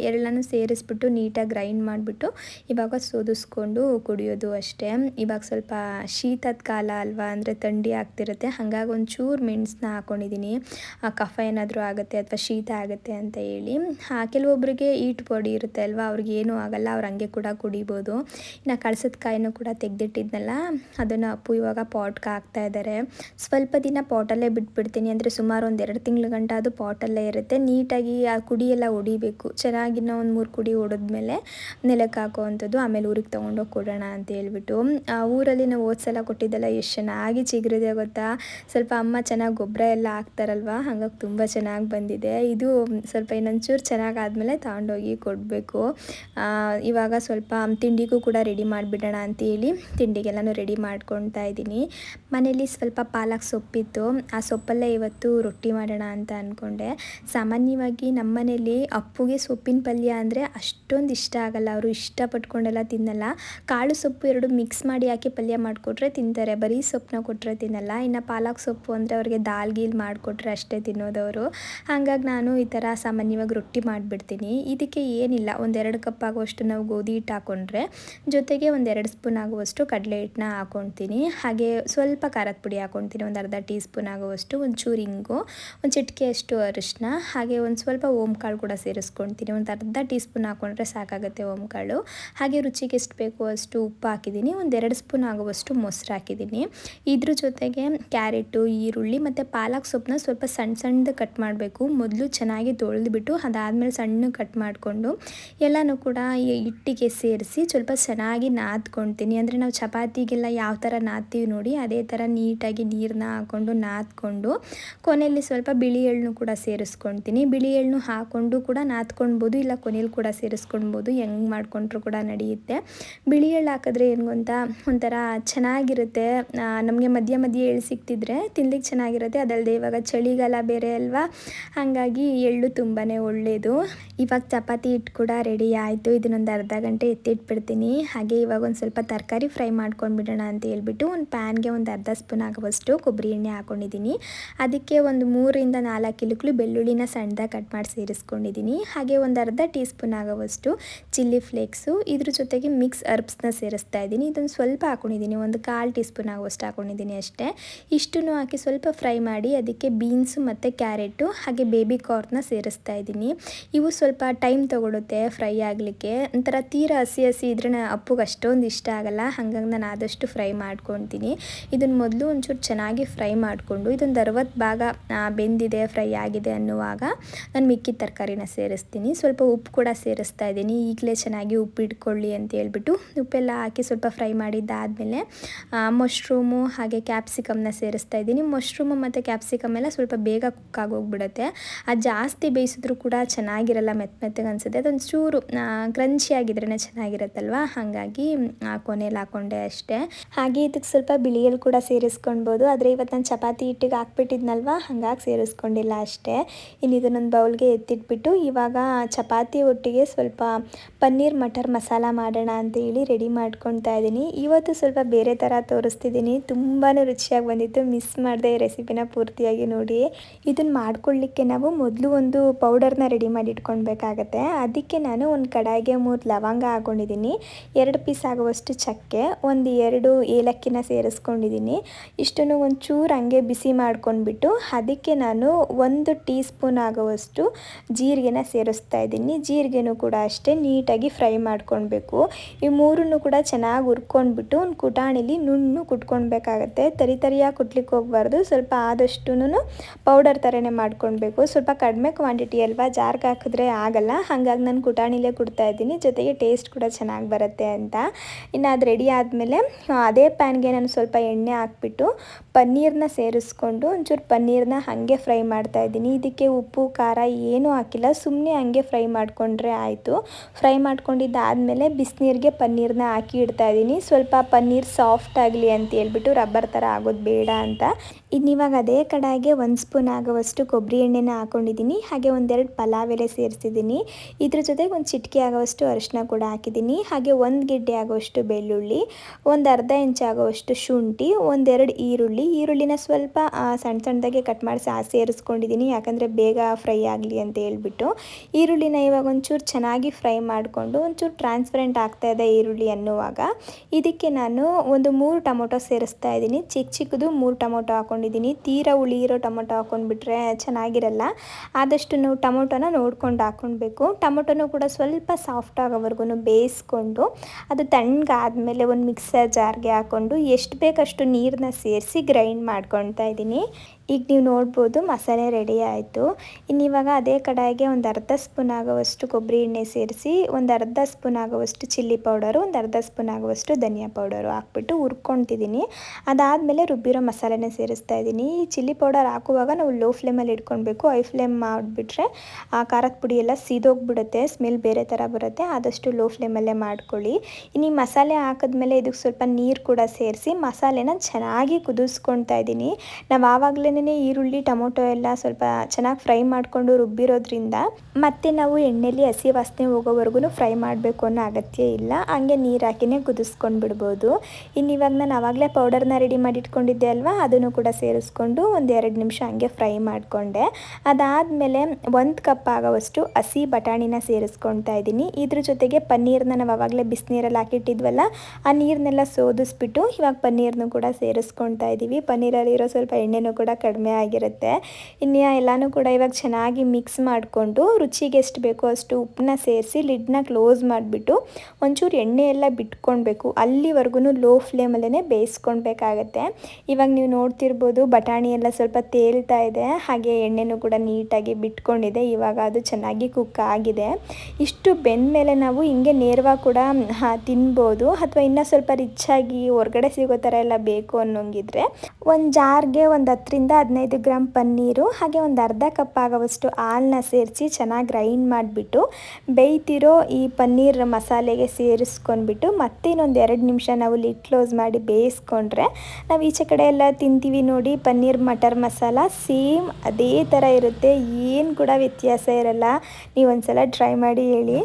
ಎರಡನ್ನೂ ಸೇರಿಸ್ಬಿಟ್ಟು ನೀಟಾಗಿ ಗ್ರೈಂಡ್ ಮಾಡಿಬಿಟ್ಟು ಇವಾಗ ಸೋದಿಸ್ಕೊಂಡು ಕುಡಿಯೋದು ಅಷ್ಟೇ. ಇವಾಗ ಸ್ವಲ್ಪ ಶೀತದ ಕಾಲ ಅಲ್ವಾ, ಅಂದರೆ ಥಂಡಿ ಆಗ್ತಿರುತ್ತೆ. ಹಾಗಾಗಿ ಒಂಚೂರು ಮೆಣಸನ್ನ ಹಾಕ್ಕೊಂಡಿದ್ದೀನಿ ಕಫ ಏನಾದರೂ ಆಗುತ್ತೆ ಅಥವಾ ಶೀತ ಆಗುತ್ತೆ ಅಂತ ಹೇಳಿ. ಕೆಲವೊಬ್ಬರಿಗೆ ಈಟ್ ಬಾಡಿ ಇರುತ್ತೆ ಅಲ್ವಾ, ಅವ್ರಿಗೆ ಏನೂ ಆಗಲ್ಲ, ಅವ್ರು ಹಂಗೆ ಕೂಡ ಕುಡಿಬೋದು. ಇನ್ನು ಕಳ್ಸದ ಕಾಯಿನೂ ಕೂಡ ತೆಗೆದಿಟ್ಟಿದ್ನಲ್ಲ, ಅದನ್ನು ಅಪ್ಪು ಇವಾಗ ಪಾಟ್ಗೆ ಹಾಕ್ತಾ ಇದ್ದಾರೆ ಸ್ವಲ್ಪ ದಿನ ಪಾಟಲ್ಲೇ ಬಿಟ್ಬಿಡ್ತೀನಿ, ಅಂದರೆ ಸುಮಾರು ಒಂದು ಎರಡು ತಿಂಗಳ ಗಂಟ ಅದು ಪಾಟಲ್ಲೇ ಇರುತ್ತೆ. ನೀಟಾಗಿ ಆ ಕುಡಿ ಎಲ್ಲ ಹೊಡಿಬೇಕು. ಚೆನ್ನಾಗಿನ ಒಂದು ಮೂರು ಕುಡಿ ಹೊಡೆದ್ಮೇಲೆ ನೆಲಕ್ಕೆ ಹಾಕೋವಂಥದ್ದು ಆಮೇಲೆ ಊರಿಗೆ ತೊಗೊಂಡೋಗಿ ಕೊಡೋಣ ಅಂತ ಹೇಳ್ಬಿಟ್ಟು. ಆ ಊರಲ್ಲಿ ನಾವು ಓದ್ಸಲ ಸಲ ಕೊಟ್ಟಿದ್ದೆಲ್ಲ ಎಷ್ಟು ಚೆನ್ನಾಗಿ ಚಿಗುರಿದೆ ಗೊತ್ತಾ? ಸ್ವಲ್ಪ ಅಮ್ಮ ಚೆನ್ನಾಗಿ ಗೊಬ್ಬರ ಎಲ್ಲ ಹಾಕ್ತಾರಲ್ವ? ಹಾಗಾಗಿ ತುಂಬ ಚೆನ್ನಾಗಿ ಬಂದಿದೆ. ಇದು ಸ್ವಲ್ಪ ಇನ್ನೊಂಚೂರು ಚೆನ್ನಾಗಿ ಆದಮೇಲೆ ತಗೊಂಡೋಗಿ ಕೊಡಬೇಕು. ಇವಾಗ ಸ್ವಲ್ಪ ತಿಂಡಿಗೂ ಕೂಡ ರೆಡಿ ಮಾಡಿಬಿಡೋಣ ಅಂತೇಳಿ ತಿಂಡಿಗೆಲ್ಲನೂ ರೆಡಿ ಮಾಡ್ಕೊತಾ ಇದ್ದೀನಿ. ಮನೇಲಿ ಸ್ವಲ್ಪ ಪಾಲಕ್ ಸೊಪ್ಪಿತ್ತು. ಆ ಸೊಪ್ಪಲ್ಲೇ ಇವತ್ತು ರೊಟ್ಟಿ ಮಾಡೋಣ ಅಂತ ಅಂದ್ಕೊಂಡೆ ಸಾಮಾನ್ಯವಾಗಿ ನಮ್ಮ ಮನೇಲಿ ಅಪ್ಪುಗೆ ಸೊಪ್ಪಿನ ಪಲ್ಯ ಅಂದರೆ ಅಷ್ಟೊಂದು ಇಷ್ಟ ಆಗಲ್ಲ. ಅವರು ಇಷ್ಟಪಟ್ಕೊಂಡೆಲ್ಲ ತಿನ್ನಲ್ಲ. ಕಾಳು ಸೊಪ್ಪು ಎರಡು ಮಿಕ್ಸ್ ಮಾಡಿ ಹಾಕಿ ಪಲ್ಯ ಮಾಡಿಕೊಟ್ರೆ ತಿಂತಾರೆ. ಬರೀ ಸೊಪ್ಪನ್ನ ಕೊಟ್ಟರೆ ತಿನ್ನಲ್ಲ. ಇನ್ನು ಪಾಲಕ್ ಸೊಪ್ಪು ಅಂದರೆ ಅವ್ರಿಗೆ ದಾಲ್ ಗೀಲ್ ಮಾಡಿಕೊಟ್ರೆ ಅಷ್ಟೇ ತಿನ್ನೋದವರು. ಹಾಗಾಗಿ ನಾನು ಈ ಥರ ಸಾಮಾನ್ಯವಾಗಿ ರೊಟ್ಟಿ ಮಾಡಿಬಿಡ್ತೀನಿ. ಇದಕ್ಕೆ ಏನಿಲ್ಲ. ಒಂದೆರಡು ಕಪ್ ಆಗುವಷ್ಟು ನಾವು ಗೋಧಿ ಹಿಟ್ಟು ಹಾಕೊಂಡ್ರೆ ಜೊತೆಗೆ ಒಂದೆರಡು ಸ್ಪೂನ್ ಆಗುವಷ್ಟು ಕಡಲೆ ಹಿಟ್ಟನ್ನ ಹಾಕೊಳ್ತೀನಿ ಹಾಗೆ ಸ್ವಲ್ಪ ಖಾರದ ಪುಡಿ ಹಾಕೊಳ್ತೀನಿ ಒಂದು ಅರ್ಧ ಟೀ ಸ್ಪೂನ್ ಆಗುವಷ್ಟು ಒಂಚೂರು ಹಿಂಗು ಒಂದು ಚಿಟಿಕೆಯಷ್ಟು ಅರಿಶಿನ, ಹಾಗೆ ಒಂದು ಸ್ವಲ್ಪ ಓಂಕಾಳು ಕೂಡ ಸೇರಿಸ್ಕೊಳ್ತೀನಿ ಒಂದು ಅರ್ಧ ಟೀ ಸ್ಪೂನ್ ಹಾಕ್ಕೊಂಡ್ರೆ ಸಾಕಾಗುತ್ತೆ ಕಾಳು. ಹಾಗೆ ರುಚಿಗೆ ಎಷ್ಟು ಬೇಕು ಅಷ್ಟು ಉಪ್ಪು ಹಾಕಿದ್ದೀನಿ. ಒಂದು ಎರಡು ಸ್ಪೂನ್ ಆಗುವಷ್ಟು ಮೊಸರು ಹಾಕಿದ್ದೀನಿ. ಇದ್ರ ಜೊತೆಗೆ ಕ್ಯಾರೆಟು, ಈರುಳ್ಳಿ ಮತ್ತು ಪಾಲಕ್ ಸೊಪ್ಪನ್ನ ಸ್ವಲ್ಪ ಸಣ್ಣ ಸಣ್ಣದು ಕಟ್ ಮಾಡಬೇಕು. ಮೊದಲು ಚೆನ್ನಾಗಿ ತೊಳೆದುಬಿಟ್ಟು ಅದಾದಮೇಲೆ ಸಣ್ಣ ಕಟ್ ಮಾಡಿಕೊಂಡು ಎಲ್ಲನೂ ಕೂಡ ಹಿಟ್ಟಿಗೆ ಸೇರಿಸಿ ಸ್ವಲ್ಪ ಚೆನ್ನಾಗಿ ನಾದ್ಕೊಳ್ತೀನಿ ಅಂದರೆ ನಾವು ಚಪಾತಿಗೆಲ್ಲ ಯಾವ ಥರ ನಾದ್ತೀವಿ ನೋಡಿ, ಅದೇ ಥರ ನೀಟಾಗಿ ನೀರನ್ನ ಹಾಕ್ಕೊಂಡು ನಾದ್ಕೊಂಡು ಕೊನೆಯಲ್ಲಿ ಸ್ವಲ್ಪ ಬಿಳಿ ಎಳ್ಳನ್ನು ಕೂಡ ಸೇರಿಸ್ಕೊಳ್ತೀನಿ ಬಿಳಿ ಎಳ್ಳನ್ನು ಹಾಕ್ಕೊಂಡು ಕೂಡ ನಾದ್ಕೊಳ್ಬೋದು ಇಲ್ಲ ಕೊನೆಯಲ್ಲಿ ಕೂಡ ಸೇರಿಸ್ಕೊಳ್ಬೋದು, ಹೆಂಗೆ ಮಾಡ್ಕೊಂಡ್ರು ಕೂಡ ನಡೆಯುತ್ತೆ. ಬಿಳಿ ಎಳ್ಳು ಹಾಕಿದ್ರೆ ಏನು ಅಂತ ಒಂಥರ ಚೆನ್ನಾಗಿರುತ್ತೆ. ನಮಗೆ ಮಧ್ಯ ಮಧ್ಯೆ ಎಳ್ಳು ಸಿಕ್ತಿದ್ರೆ ತಿನ್ಲಿಕ್ಕೆ ಚೆನ್ನಾಗಿರುತ್ತೆ. ಅದಲ್ಲದೆ ಇವಾಗ ಚಳಿಗಾಲ ಬೇರೆ ಅಲ್ವಾ? ಹಾಗಾಗಿ ಎಳ್ಳು ತುಂಬಾ ಒಳ್ಳೆಯದು ಇವಾಗ ಚಪಾತಿ ಹಿಟ್ಟು ಕೂಡ ರೆಡಿ ಆಯಿತು. ಇದನ್ನೊಂದು ಅರ್ಧ ಗಂಟೆ ಎತ್ತಿಟ್ಬಿಡ್ತೀನಿ. ಹಾಗೆ ಇವಾಗ ಒಂದು ಸ್ವಲ್ಪ ತರಕಾರಿ ಫ್ರೈ ಮಾಡ್ಕೊಂಡ್ಬಿಡೋಣ ಅಂತ ಹೇಳ್ಬಿಟ್ಟು ಒಂದು ಪ್ಯಾನ್ಗೆ ಒಂದು ಅರ್ಧ ಸ್ಪೂನ್ ಆಗುವಷ್ಟು ಕೊಬ್ಬರಿ ಎಣ್ಣೆ ಹಾಕ್ಕೊಂಡಿದ್ದೀನಿ ಅದಕ್ಕೆ ಒಂದು ಮೂರಿಂದ ನಾಲ್ಕು ನಾಲ್ಕು ಇಲುಕ್ಲು ಬೆಳ್ಳುಳ್ಳಿನ ಸಣ್ಣದಾಗಿ ಕಟ್ ಮಾಡಿ ಸೇರಿಸ್ಕೊಂಡಿದ್ದೀನಿ. ಹಾಗೆ ಒಂದು ಅರ್ಧ ಟೀ ಸ್ಪೂನ್ ಆಗೋವಷ್ಟು ಚಿಲ್ಲಿ ಫ್ಲೇಕ್ಸು. ಇದ್ರ ಜೊತೆಗೆ ಮಿಕ್ಸ್ ಅರ್ಬ್ಸ್ನ ಸೇರಿಸ್ತಾ ಇದ್ದೀನಿ. ಇದೊಂದು ಸ್ವಲ್ಪ ಹಾಕೊಂಡಿದ್ದೀನಿ. ಒಂದು ಕಾಲು ಟೀ ಸ್ಪೂನ್ ಆಗುವಷ್ಟು ಹಾಕೊಂಡಿದ್ದೀನಿ ಅಷ್ಟೇ. ಇಷ್ಟನ್ನು ಹಾಕಿ ಸ್ವಲ್ಪ ಫ್ರೈ ಮಾಡಿ ಅದಕ್ಕೆ ಬೀನ್ಸು ಮತ್ತು ಕ್ಯಾರೆಟು, ಹಾಗೆ ಬೇಬಿ ಕಾರ್ನ್ನ ಸೇರಿಸ್ತಾ ಇದ್ದೀನಿ. ಇವು ಸ್ವಲ್ಪ ಟೈಮ್ ತೊಗೊಳುತ್ತೆ ಫ್ರೈ ಆಗಲಿಕ್ಕೆ. ಒಂಥರ ತೀರ ಹಸಿ ಹಸಿ ಇದ್ರೆ ಅಪ್ಪಗೆ ಅಷ್ಟೊಂದು ಇಷ್ಟ ಆಗಲ್ಲ. ಹಾಗಾಗಿ ನಾನು ಆದಷ್ಟು ಫ್ರೈ ಮಾಡ್ಕೊತೀನಿ. ಇದನ್ನು ಮೊದಲು ಒಂಚೂರು ಚೆನ್ನಾಗಿ ಫ್ರೈ ಮಾಡಿಕೊಂಡು, ಇದೊಂದು ಅರವತ್ತು ಭಾಗ ಬೆಂದಿದೆ ಫ್ರೈ ಆಗಿದೆ ಅನ್ನುವಾಗ ನಾನು ಮಿಕ್ಕಿದ ತರಕಾರಿನ ಸೇರಿಸ್ತೀನಿ. ಸ್ವಲ್ಪ ಉಪ್ಪು ಕೂಡ ಸೇರಿಸ್ತಾ ಇದ್ದೀನಿ. ಈಗಲೇ ಚೆನ್ನಾಗಿ ಉಪ್ಪು ಇಟ್ಕೊಳ್ಳಿ ಅಂತ ಹೇಳ್ಬಿಟ್ಟು ಉಪ್ಪೆಲ್ಲ ಹಾಕಿ ಸ್ವಲ್ಪ ಫ್ರೈ ಮಾಡಿದ್ದಾದಮೇಲೆ ಮಶ್ರೂಮು ಹಾಗೆ ಕ್ಯಾಪ್ಸಿಕಮ್ನ ಸೇರಿಸ್ತಾ ಇದ್ದೀನಿ. ಮಶ್ರೂಮು ಮತ್ತು ಕ್ಯಾಪ್ಸಿಕಮ್ ಎಲ್ಲ ಸ್ವಲ್ಪ ಬೇಗ ಕುಕ್ ಆಗೋಗ್ಬಿಡುತ್ತೆ. ಅದು ಜಾಸ್ತಿ ಬೇಯಿಸಿದ್ರು ಕೂಡ ಚೆನ್ನಾಗಿರಲ್ಲ, ಮೆತ್ತ ಮೆತ್ತಗೆ ಅನಿಸುತ್ತೆ. ಅದೊಂದು ಚೂರು ಕ್ರಂಚಿ ಆಗಿದ್ರೇ ಚೆನ್ನಾಗಿರುತ್ತಲ್ವ? ಹಾಗಾಗಿ ಕೊನೆಯಲ್ಲಿ ಹಾಕೊಂಡೆ ಅಷ್ಟೇ. ಹಾಗೆ ಇದಕ್ಕೆ ಸ್ವಲ್ಪ ಬಿಳಿಯಲ್ಲಿ ಕೂಡ ಸೇರಿಸ್ಕೊಳ್ಬೋದು ಆದರೆ ಇವತ್ತು ನಾನು ಚಪಾತಿ ಹಿಟ್ಟಿಗೆ ಹಾಕ್ಬಿಟ್ಟಿದ್ನಲ್ವ? ಹಾಗಾಗಿ ಸೇರಿಸ್ಕೊಂಡಿಲ್ಲ ಅಷ್ಟೇ. ಇನ್ನು ಇದನ್ನೊಂದು ಬೌಲ್ಗೆ ಎತ್ತಿಟ್ಬಿಟ್ಟು ಇವಾಗ ಚಪಾತಿ ಒಟ್ಟಿಗೆ ಸ್ವಲ್ಪ ಪನ್ನೀರ್ ಮಟರ್ ಮಸಾಲ ಮಾಡೋಣ ಅಂತ ಹೇಳಿ ರೆಡಿ ಮಾಡ್ಕೊತಾ ಇದ್ದೀನಿ. ಇವತ್ತು ಸ್ವಲ್ಪ ಬೇರೆ ಥರ ತೋರಿಸ್ತಿದ್ದೀನಿ. ತುಂಬಾ ರುಚಿಯಾಗಿ ಬಂದಿತ್ತು. ಮಿಸ್ ಮಾಡಿದೆ ರೆಸಿಪಿನ ಪೂರ್ತಿಯಾಗಿ ನೋಡಿ. ಇದನ್ನು ಮಾಡ್ಕೊಳ್ಳಿಕ್ಕೆ ನಾವು ಮೊದಲು ಒಂದು ಪೌಡರ್ನ ರೆಡಿ ಮಾಡಿ ಇಟ್ಕೊಳ್ಬೇಕಾಗತ್ತೆ. ಅದಕ್ಕೆ ನಾನು ಒಂದು ಕಡಾಯಿಗೆ ಮೂರು ಲವಂಗ ಹಾಕೊಂಡಿದ್ದೀನಿ. ಎರಡು ಪೀಸ್ ಆಗುವಷ್ಟು ಚಕ್ಕೆ, ಒಂದು ಎರಡು ಏಲಕ್ಕಿನ ಸೇರಿಸ್ಕೊಂಡಿದ್ದೀನಿ. ಇಷ್ಟನ್ನು ಒಂಚೂರು ಹಂಗೆ ಬಿಸಿ ಮಾಡ್ಕೊಂಡ್ಬಿಟ್ಟು ಅದಕ್ಕೆ ನಾನು ಒಂದು ಟೀ ಸ್ಪೂನ್ ಆಗುವಷ್ಟು ಜೀರಿಗೆನ ಸೇರಿಸ್ತಾ ಇದ್ದೀನಿ. ಜೀರಿಗೆನೂ ಕೂಡ ಅಷ್ಟೇ ನೀಟಾಗಿ ಫ್ರೈ ಮಾಡ್ಕೊಳ್ಬೇಕು. ಈ ಮೂರನ್ನು ಕೂಡ ಚೆನ್ನಾಗಿ ಹುರ್ಕೊಂಡ್ಬಿಟ್ಟು ಒಂದು ಕುಟಾಣಿಲಿ ನುಣ್ಣು ಕುಟ್ಕೊಳ್ಬೇಕಾಗತ್ತೆ. ತರಿ ತರಿಯಾಗಿ ಕುಟ್ಲಿಕ್ಕೆ ಹೋಗ್ಬಾರ್ದು. ಸ್ವಲ್ಪ ಆದಷ್ಟು ಪೌಡರ್ ಥರನೇ ಮಾಡ್ಕೊಳ್ಬೇಕು. ಸ್ವಲ್ಪ ಕಡಿಮೆ ಕ್ವಾಂಟಿಟಿ ಅಲ್ವಾ? ಜಾರ್ಗೆ ಹಾಕಿದ್ರೆ ಆಗಲ್ಲ. ಹಾಗಾಗಿ ನಾನು ಕುಟಾಣಿಲೇ ಕುಡ್ತಾ ಇದ್ದೀನಿ. ಜೊತೆಗೆ ಟೇಸ್ಟ್ ಕೂಡ ಚೆನ್ನಾಗಿ ಬರುತ್ತೆ ಅಂತ. ಇನ್ನು ಅದು ರೆಡಿ ಆದಮೇಲೆ ಅದೇ ಪ್ಯಾನ್ಗೆ ನಾನು ಸ್ವಲ್ಪ ಎಣ್ಣೆ ಹಾಕ್ಬಿಟ್ಟು ಪನ್ನೀರ್ನ ಸೇರಿಸ್ಕೊಂಡು ಒಂಚೂರು ಪನ್ನೀರ್ನ ಹಾಗೆ ಫ್ರೈ ಮಾಡ್ತಾ ಇದ್ದೀನಿ. ಇದಕ್ಕೆ ಉಪ್ಪು, ಖಾರ ಏನೂ ಹಾಕಿಲ್ಲ. ಸುಮ್ಮನೆ ಹಂಗೆ ಫ್ರೈ ಮಾಡಿಕೊಂಡ್ರೆ ಆಯಿತು. ಫ್ರೈ ಮಾಡ್ಕೊಂಡಿದ್ದಾದಮೇಲೆ ಬಿಸಿನೀರಿಗೆ ಪನ್ನೀರ್ನ ಹಾಕಿ ಇಡ್ತಾ ಇದ್ದೀನಿ. ಸ್ವಲ್ಪ ಪನ್ನೀರ್ ಸಾಫ್ಟ್ ಆಗಲಿ ಅಂತ ಹೇಳ್ಬಿಟ್ಟು ರಬ್ಬರ್ ಥರ ಆಗೋದು ಬೇಡ ಅಂತ. ಇನ್ನು ಇವಾಗ ಅದೇ ಕಡಾಯಿಗೆ ಒಂದು ಸ್ಪೂನ್ ಆಗುವಷ್ಟು ಕೊಬ್ಬರಿ ಎಣ್ಣೆನ ಹಾಕೊಂಡಿದ್ದೀನಿ. ಹಾಗೆ ಒಂದೆರಡು ಪಲಾವ್ ಎಲೆ ಸೇರಿಸಿದ್ದೀನಿ. ಇದ್ರ ಜೊತೆಗೆ ಒಂದು ಚಿಟಿಕೆ ಆಗುವಷ್ಟು ಅರಿಶಿನ ಕೂಡ ಹಾಕಿದ್ದೀನಿ. ಹಾಗೆ ಒಂದು ಗಿಡ್ಡೆ ಆಗುವಷ್ಟು ಬೆಳ್ಳುಳ್ಳಿ, ಒಂದು ಅರ್ಧ ಇಂಚ್ ಆಗುವಷ್ಟು ಶುಂಠಿ, ಒಂದೆರಡು ಈರುಳ್ಳಿ. ಈರುಳ್ಳಿನ ಸ್ವಲ್ಪ ಸಣ್ಣ ಸಣ್ಣದಾಗೆ ಕಟ್ ಮಾಡಿ ಸೇರಿಸ್ಕೊಂಡಿದ್ದೀನಿ. ಯಾಕಂದರೆ ಬೇಗ ಫ್ರೈ ಆಗಲಿ ಅಂತ ಹೇಳ್ಬಿಟ್ಟು. ಈರುಳ್ಳಿನ ಇವಾಗ ಒಂಚೂರು ಚೆನ್ನಾಗಿ ಫ್ರೈ ಮಾಡಿಕೊಂಡು, ಒಂಚೂರು ಟ್ರಾನ್ಸ್ಪರೆಂಟ್ ಆಗ್ತಾ ಇದೆ ಈರುಳ್ಳಿ ಅನ್ನುವಾಗ. ಇದಕ್ಕೆ ನಾನು ಒಂದು ಮೂರು ಟೊಮೊಟೊ ಸೇರಿಸ್ತಾ ಇದ್ದೀನಿ. ಚಿಕ್ಕ ಚಿಕ್ಕದು ಮೂರು ಟೊಮೊಟೊ ಹಾಕ್ಕೊಂಡಿದ್ದೀನಿ ತೀರಾ ಹುಳಿ ಇರೋ ಟೊಮೊಟೊ ಹಾಕ್ಕೊಂಡ್ಬಿಟ್ರೆ ಚೆನ್ನಾಗಿರಲ್ಲ. ಆದಷ್ಟು ನಾವು ಟೊಮೊಟೊನ ನೋಡ್ಕೊಂಡು ಹಾಕ್ಕೊಳ್ಬೇಕು ಟೊಮೊಟೊನೂ ಕೂಡ ಸ್ವಲ್ಪ ಸಾಫ್ಟ್ ಆಗೋವರೆಗೂ ಬೇಯಿಸ್ಕೊಂಡು, ಅದು ತಣ್ಣಗಾದ್ಮೇಲೆ ಒಂದು ಮಿಕ್ಸರ್ ಜಾರ್ಗೆ ಹಾಕ್ಕೊಂಡು ಎಷ್ಟು ಬೇಕಷ್ಟು ನೀರನ್ನ ಸೇರಿಸಿ ಗ್ರೈಂಡ್ ಮಾಡ್ಕೊಳ್ತಾ ಇದ್ದೀನಿ. ಈಗ ನೀವು ನೋಡ್ಬೋದು ಮಸಾಲೆ ರೆಡಿ ಆಯಿತು. ಇನ್ನು ಇವಾಗ ಅದೇ ಕಡಾಯಿಗೆ ಒಂದು ಅರ್ಧ ಸ್ಪೂನ್ ಆಗುವಷ್ಟು ಕೊಬ್ಬರಿ ಎಣ್ಣೆ ಸೇರಿಸಿ, ಒಂದು ಅರ್ಧ ಸ್ಪೂನ್ ಆಗುವಷ್ಟು ಚಿಲ್ಲಿ ಪೌಡರು ಒಂದು ಅರ್ಧ ಸ್ಪೂನ್ ಆಗುವಷ್ಟು ಧನಿಯಾ ಪೌಡರು ಹಾಕ್ಬಿಟ್ಟು ಹುರ್ಕೊತಿದ್ದೀನಿ. ಅದಾದಮೇಲೆ ರುಬ್ಬಿರೋ ಮಸಾಲೆನೇ ಸೇರಿಸ್ತಾ ಇದ್ದೀನಿ. ಈ ಚಿಲ್ಲಿ ಪೌಡರ್ ಹಾಕುವಾಗ ನಾವು ಲೋ ಫ್ಲೇಮಲ್ಲಿ ಇಟ್ಕೊಳ್ಬೇಕು. ಐ ಫ್ಲೇಮ್ ಮಾಡಿಬಿಟ್ರೆ ಆ ಖಾರದ ಪುಡಿ ಎಲ್ಲ ಸೀದೋಗ್ಬಿಡುತ್ತೆ ಸ್ಮೆಲ್ ಬೇರೆ ಥರ ಬರುತ್ತೆ. ಆದಷ್ಟು ಲೋ ಫ್ಲೇಮಲ್ಲೇ ಮಾಡ್ಕೊಳ್ಳಿ. ಇನ್ನು ಈ ಮಸಾಲೆ ಹಾಕಿದ್ಮೇಲೆ ಇದಕ್ಕೆ ಸ್ವಲ್ಪ ನೀರು ಕೂಡ ಸೇರಿಸಿ ಮಸಾಲೆನ ಚೆನ್ನಾಗಿ ಕುದಿಸ್ಕೊಳ್ತಾ ಇದ್ದೀನಿ. ನಾವು ಆವಾಗಲೇ ಈರುಳ್ಳಿ, ಟೊಮೊಟೊ ಎಲ್ಲ ಸ್ವಲ್ಪ ಚೆನ್ನಾಗಿ ಫ್ರೈ ಮಾಡಿಕೊಂಡು ರುಬ್ಬಿರೋದ್ರಿಂದ ಮತ್ತೆ ನಾವು ಎಣ್ಣೆಲಿ ಹಸಿ ವಾಸನೆ ಹೋಗೋವರೆಗೂ ಫ್ರೈ ಮಾಡಬೇಕು ಅನ್ನೋ ಅಗತ್ಯ ಇಲ್ಲ. ಹಂಗೆ ನೀರು ಹಾಕಿನೇ ಕುದಿಸ್ಕೊಂಡು ಬಿಡ್ಬೋದು ಇನ್ನು ಇವಾಗ ನಾನು ಆವಾಗಲೇ ಪೌಡರ್ನ ರೆಡಿ ಮಾಡಿ ಇಟ್ಕೊಂಡಿದ್ದೆ ಅಲ್ವಾ? ಅದನ್ನು ಕೂಡ ಸೇರಿಸ್ಕೊಂಡು ಒಂದು ಎರಡು ನಿಮಿಷ ಹಂಗೆ ಫ್ರೈ ಮಾಡಿಕೊಂಡೆ. ಅದಾದಮೇಲೆ ಒಂದು ಕಪ್ ಆಗೋವಷ್ಟು ಹಸಿ ಬಟಾಣಿನ ಸೇರಿಸ್ಕೊಳ್ತಾ ಇದ್ದೀನಿ. ಇದ್ರ ಜೊತೆಗೆ ಪನ್ನೀರ್ನ ನಾವು ಆವಾಗಲೇ ಬಿಸಿನೀರಲ್ಲಿ ಹಾಕಿಟ್ಟಿದ್ವಲ್ಲ, ಆ ನೀರನ್ನೆಲ್ಲ ಸೋದಿಸ್ಬಿಟ್ಟು ಇವಾಗ ಪನ್ನೀರ್ನು ಕೂಡ ಸೇರಿಸ್ಕೊಳ್ತಾ ಇದ್ದೀವಿ ಪನ್ನೀರಲ್ಲಿರೋ ಸ್ವಲ್ಪ ಎಣ್ಣೆನೂ ಕೂಡ ಕಡಿಮೆ ಆಗಿರುತ್ತೆ. ಇನ್ನು ಎಲ್ಲನೂ ಕೂಡ ಇವಾಗ ಚೆನ್ನಾಗಿ ಮಿಕ್ಸ್ ಮಾಡಿಕೊಂಡು ರುಚಿಗೆ ಎಷ್ಟು ಬೇಕೋ ಅಷ್ಟು ಉಪ್ಪನ್ನ ಸೇರಿಸಿ ಲಿಡ್ನ ಕ್ಲೋಸ್ ಮಾಡಿಬಿಟ್ಟು ಒಂಚೂರು ಎಣ್ಣೆ ಎಲ್ಲ ಬಿಟ್ಕೊಳ್ಬೇಕು ಅಲ್ಲಿವರೆಗೂ ಲೋ ಫ್ಲೇಮಲ್ಲೇ ಬೇಯಿಸ್ಕೊಳ್ಬೇಕಾಗತ್ತೆ ಇವಾಗ ನೀವು ನೋಡ್ತಿರ್ಬೋದು ಬಟಾಣಿ ಎಲ್ಲ ಸ್ವಲ್ಪ ತೇಲ್ತಾ ಇದೆ. ಹಾಗೆ ಎಣ್ಣೆನೂ ಕೂಡ ನೀಟಾಗಿ ಬಿಟ್ಕೊಂಡಿದೆ. ಇವಾಗ ಅದು ಚೆನ್ನಾಗಿ ಕುಕ್ ಆಗಿದೆ. ಇಷ್ಟು ಬೆಂದಮೇಲೆ ನಾವು ಹಿಂಗೆ ನೇರವಾಗಿ ಕೂಡ ತಿನ್ಬೋದು. ಅಥವಾ ಇನ್ನೂ ಸ್ವಲ್ಪ ರಿಚ್ಚಾಗಿ ಹೊರಗಡೆ ಸಿಗೋ ಥರ ಎಲ್ಲ ಬೇಕು ಅನ್ನೋಂಗಿದ್ರೆ ಒಂದು ಜಾರ್ಗೆ ಒಂದು ಹತ್ತರಿಂದ ಹದಿನೈದು ಗ್ರಾಮ್ ಪನ್ನೀರು ಹಾಗೆ ಒಂದು ಅರ್ಧ ಕಪ್ ಆಗೋವಷ್ಟು ಹಾಲನ್ನ ಸೇರಿಸಿ ಚೆನ್ನಾಗಿ ಗ್ರೈಂಡ್ ಮಾಡಿಬಿಟ್ಟು ಬೇಯ್ತಿರೋ ಈ ಪನ್ನೀರ್ ಮಸಾಲೆಗೆ ಸೇರಿಸ್ಕೊಂಡ್ಬಿಟ್ಟು ಮತ್ತೆ ಇನ್ನೊಂದು ಎರಡು ನಿಮಿಷ ನಾವು ಲಿಡ್ ಕ್ಲೋಸ್ ಮಾಡಿ ಬೇಯಿಸ್ಕೊಂಡ್ರೆ ನಾವು ಈಚೆ ಕಡೆ ಎಲ್ಲ ತಿಂತೀವಿ ನೋಡಿ ಪನ್ನೀರ್ ಮಟರ್ ಮಸಾಲ ಸೇಮ್ ಅದೇ ಥರ ಇರುತ್ತೆ. ಏನು ಕೂಡ ವ್ಯತ್ಯಾಸ ಇರಲ್ಲ. ನೀವು ಒಂದ್ಸಲ ಟ್ರೈ ಮಾಡಿ ಹೇಳಿ.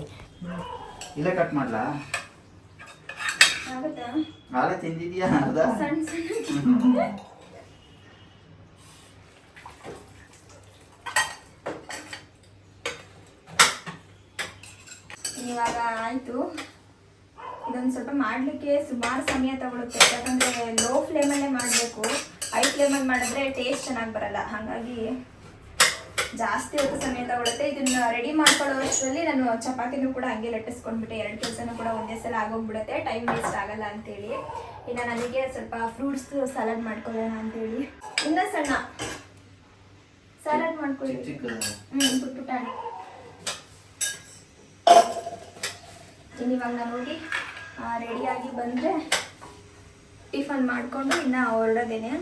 ಇಲ್ಲ ಕಟ್ ಮಾಡ್ಲಾ? ತಿಂದಿದ್ಯಾ ಅರ್ಧ ಇವಾಗ ಆಯಿತು. ಇದೊಂದು ಸ್ವಲ್ಪ ಮಾಡಲಿಕ್ಕೆ ಸುಮಾರು ಸಮಯ ತಗೊಳುತ್ತೆ. ಯಾಕಂದರೆ ಲೋ ಫ್ಲೇಮಲ್ಲೇ ಮಾಡಬೇಕು. ಹೈ ಫ್ಲೇಮಲ್ಲಿ ಮಾಡಿದ್ರೆ ಟೇಸ್ಟ್ ಚೆನ್ನಾಗಿ ಬರಲ್ಲ. ಹಾಗಾಗಿ ಜಾಸ್ತಿ ಹೊತ್ತು ಸಮಯ ತಗೊಳುತ್ತೆ. ಇದನ್ನ ರೆಡಿ ಮಾಡ್ಕೊಳ್ಳೋಷ್ಟರಲ್ಲಿ ನಾನು ಚಪಾತಿನೂ ಕೂಡ ಹಂಗೆ ಲಟ್ಟಿಸ್ಕೊಂಡ್ಬಿಟ್ಟೆ. ಎರಡು ಕೆಲಸನೂ ಕೂಡ ಒಂದೇ ಸಲ ಆಗೋಗ್ಬಿಡುತ್ತೆ. ಟೈಮ್ ವೇಸ್ಟ್ ಆಗಲ್ಲ ಅಂತೇಳಿ. ಇನ್ನು ನನಗೆ ಸ್ವಲ್ಪ ಫ್ರೂಟ್ಸ್ ಸಲಾಡ್ ಮಾಡ್ಕೊಳ್ಳೋಣ ಅಂತೇಳಿ. ಇನ್ನೂ ಸಣ್ಣ. ಸಲಾಡ್ ಮಾಡ್ಕೊಳ್ಳಿ. ಹ್ಞೂ ಪುಟ್ಟ ಹ್ಞೂ ಇನ್ನು ಇವಾಗ ನಾನು ಹೋಗಿ ರೆಡಿಯಾಗಿ ಬಂದರೆ ಟಿಫನ್ ಮಾಡಿಕೊಂಡು ಇನ್ನು ಹೊರಡೋದೇನೆ.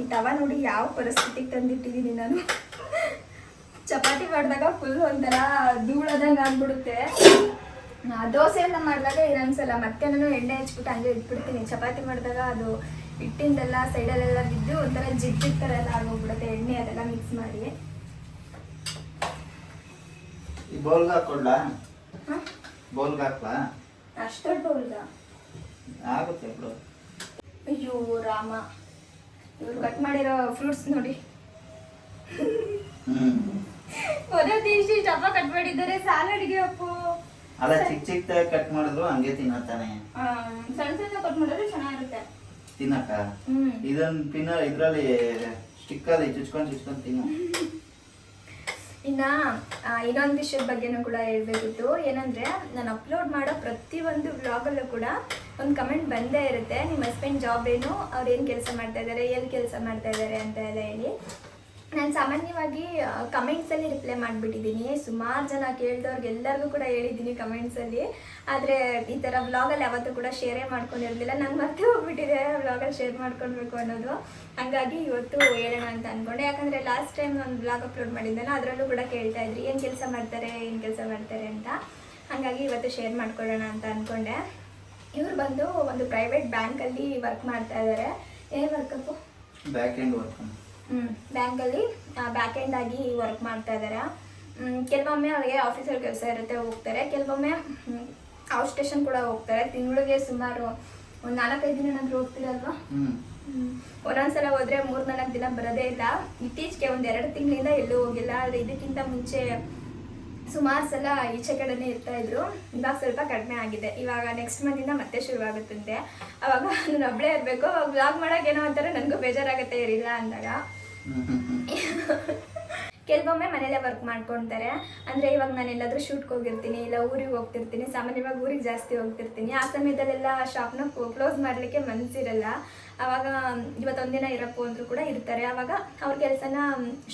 ಈ ತವ ನೋಡಿ ಯಾವ ಪರಿಸ್ಥಿತಿಗೆ ತಂದಿಟ್ಟಿದ್ದೀನಿ ನಾನು. ಚಪಾತಿ ಮಾಡಿದಾಗ ಫುಲ್ ಒಂಥರ ಧೂಳದಂಗೆ ಆಗ್ಬಿಡುತ್ತೆ. ದೋಸೆ ಎಲ್ಲ ಮಾಡಿದಾಗ ಏನನ್ಸಲ್ಲ ಮತ್ತೆ ನಾನು ಎಣ್ಣೆ ಹಚ್ಬಿಟ್ಟು ಹಂಗೆ ಇಟ್ಬಿಡ್ತೀನಿ. ಚಪಾತಿ ಮಾಡಿದಾಗ ಅದು ಹಿಟ್ಟಿಂದೆಲ್ಲ ಸೈಡಲ್ಲೆಲ್ಲ ಬಿದ್ದು ಒಂಥರ ಜಿಡ್ಜಿಡ್ ಜಿಡ್ ಥರ ಎಲ್ಲ ಆಗೋಗ್ಬಿಡುತ್ತೆ ಎಣ್ಣೆ ಅದೆಲ್ಲ ಮಿಕ್ಸ್ ಮಾಡಿ. ಬೌಲ್ಗೆ ಬೌಲ್ಗೆ. ಹಾಕ್ಲಾ ಅಷ್ಟೊಟ್ಟು ಉಳ್ದ ಆಗುತ್ತೆ ಬಿಡು ಅಯ್ಯೋ ರಾಮ. ಇವ್ರು ಕಟ್ ಮಾಡಿರೋ ಫ್ರೂಟ್ಸ್ ನೋಡಿ. ಒಂದೊಂದು ಇಷ್ಟು ಡಬ್ಬ ಕಟ್ ಮಾಡಿದ್ದಾರೆ ಸಾಲಡ್ಗೆ ಅಪ್ಪು. ಅಲ್ಲ ಚಿಕ್ಕ ಚಿಕ್ಕದಾಗಿ ಕಟ್ ಮಾಡಿದ್ರು ಹಂಗೆ ತಿನ್ನತ್ತಾನೆ ಆ, ಸಣ್ಣ ಸಣ್ಣ ಕಟ್ ಮಾಡಿದ್ರೆ ಚೆನ್ನಾಗಿರುತ್ತೆ. ತಿನ್ನಕ್ಕ? ಇದನ್ನ ತಿನ್ನ ಇದರಲ್ಲಿ ಸ್ಟಿಕ್ಕಲ್ಲಿ ಚುಚ್ಕೊಂಡು ಚುಚ್ಕೊಂಡು ತಿನ್ನು. ಇನ್ನ ಇನ್ನೊಂದು ವಿಷಯದ ಬಗ್ಗೆನೂ ಕೂಡ ಹೇಳ್ಬೇಕಿತ್ತು. ಏನಂದ್ರೆ, ನಾನು ಅಪ್ಲೋಡ್ ಮಾಡೋ ಪ್ರತಿಯೊಂದು ವ್ಲಾಗಲ್ಲೂ ಕೂಡ ಒಂದು ಕಮೆಂಟ್ ಬಂದೇ ಇರುತ್ತೆ. ನಿಮ್ಮ ಹಸ್ಬೆಂಡ್ ಜಾಬ್ ಏನು, ಅವ್ರು ಏನು ಕೆಲಸ ಮಾಡ್ತಾ ಇದ್ದಾರೆ ಎಲ್ಲಿ ಕೆಲಸ ಮಾಡ್ತಾ ಇದ್ದಾರೆ ಅಂತ ಎಲ್ಲ ಹೇಳಿ. ನಾನು ಸಾಮಾನ್ಯವಾಗಿ ಕಮೆಂಟ್ಸಲ್ಲಿ ರಿಪ್ಲೈ ಮಾಡಿಬಿಟ್ಟಿದ್ದೀನಿ. ಸುಮಾರು ಜನ ಕೇಳಿದವ್ರಿಗೆಲ್ಲರಿಗೂ ಕೂಡ ಹೇಳಿದ್ದೀನಿ ಕಮೆಂಟ್ಸಲ್ಲಿ ಆದರೆ, ಈ ಥರ ವ್ಲಾಗಲ್ಲಿ ಯಾವತ್ತೂ ಕೂಡ ಶೇರೇ ಮಾಡ್ಕೊಂಡಿರಲಿಲ್ಲ. ನಂಗೆ ಮತ್ತೆ ಹೋಗ್ಬಿಟ್ಟಿದೆ ವ್ಲಾಗಲ್ಲಿ ಶೇರ್ ಮಾಡ್ಕೊಳ್ಬೇಕು ಅನ್ನೋದು. ಹಾಗಾಗಿ ಇವತ್ತು ಹೇಳೋಣ ಅಂತ ಅಂದ್ಕೊಂಡೆ ಯಾಕಂದರೆ ಲಾಸ್ಟ್ ಟೈಮ್ ಒಂದು ಬ್ಲಾಗ್ ಅಪ್ಲೋಡ್ ಮಾಡಿದ್ದೆಲ್ಲ ಅದರಲ್ಲೂ ಕೂಡ ಕೇಳ್ತಾ ಇದ್ರಿ. ಏನು ಕೆಲಸ ಮಾಡ್ತಾರೆ, ಏನು ಕೆಲಸ ಮಾಡ್ತಾರೆ ಅಂತ. ಹಾಗಾಗಿ ಇವತ್ತು ಶೇರ್ ಮಾಡ್ಕೊಳ್ಳೋಣ ಅಂತ ಅಂದ್ಕೊಂಡೆ ಇವ್ರು ಬಂದು ಒಂದು ಪ್ರೈವೇಟ್ ಬ್ಯಾಂಕಲ್ಲಿ ವರ್ಕ್ ಮಾಡ್ತಾ ಇದ್ದಾರೆ ಏನು ವರ್ಕಪ್ಪು ಬ್ಯಾಕ್ ವರ್ಕ್ ಬ್ಯಾಂಕಲ್ಲಿ ಬ್ಯಾಕ್ ಎಂಡ್ ಆಗಿ ವರ್ಕ್ ಮಾಡ್ತಾ ಇದ್ದಾರೆ ಕೆಲವೊಮ್ಮೆ ಅವರಿಗೆ ಆಫೀಸಲ್ಲಿ ಕೆಲಸ ಇರುತ್ತೆ ಹೋಗ್ತಾರೆ. ಕೆಲವೊಮ್ಮೆ ಔಟ್ ಸ್ಟೇಷನ್ ಕೂಡ ಹೋಗ್ತಾರೆ. ತಿಂಗಳಿಗೆ ಸುಮಾರು ಒಂದು ನಾಲ್ಕೈದು ದಿನ ಏನಾದರೂ ಹೋಗ್ತಿರಲ್ವಾ. ಒಂದೊಂದ್ಸಲ ಹೋದ್ರೆ ಮೂರ್ ನಾಲ್ಕು ದಿನ ಬರೋದೇ ಇಲ್ಲ. ಇತ್ತೀಚೆಗೆ ಒಂದ್ ಎರಡು ತಿಂಗಳಿಂದ ಎಲ್ಲೂ ಹೋಗಿಲ್ಲ. ಆದ್ರೆ ಇದಕ್ಕಿಂತ ಮುಂಚೆ ಸುಮಾರು ಸಲ ಈಚೆ ಕಡೆನೆ ಇರ್ತಾ ಇದ್ರು. ಇವಾಗ ಸ್ವಲ್ಪ ಕಡಿಮೆ ಆಗಿದೆ. ಇವಾಗ ನೆಕ್ಸ್ಟ್ ಮಂತಿಂದ ಮತ್ತೆ ಶುರುವಾಗುತ್ತಂತೆ ಅವಾಗ ನಾನು ಒಬ್ಳೇ ಇರಬೇಕು. ಅವಾಗ ಬ್ಲಾಗ್ ಮಾಡೋಕೆ ಏನೋ ಅಂತಾರೆ ನನಗೂ ಬೇಜಾರಾಗುತ್ತೆ ಇರಿಲ್ಲ ಅಂದಾಗ. ಕೆಲವೊಮ್ಮೆ ಮನೇಲೆ ವರ್ಕ್ ಮಾಡ್ಕೊತಾರೆ. ಅಂದ್ರೆ ಇವಾಗ ನಾನು ಎಲ್ಲಾದರೂ ಶೂಟ್ಗೆ ಹೋಗಿರ್ತೀನಿ ಇಲ್ಲ ಊರಿಗೆ ಹೋಗ್ತಿರ್ತೀನಿ ಸಾಮಾನ್ಯವಾಗಿ ಊರಿಗೆ ಜಾಸ್ತಿ ಹೋಗ್ತಿರ್ತೀನಿ. ಆ ಸಮಯದಲ್ಲೆಲ್ಲ ಶಾಪ್ನ ಕ್ಲೋಸ್ ಮಾಡಲಿಕ್ಕೆ ಮನಸ್ಸಿರಲ್ಲ ಅವಾಗ ಇವತ್ತೊಂದಿನ ಇರಪ್ಪು ಅಂದರೂ ಕೂಡ ಇರ್ತಾರೆ. ಅವಾಗ ಅವ್ರ ಕೆಲಸನ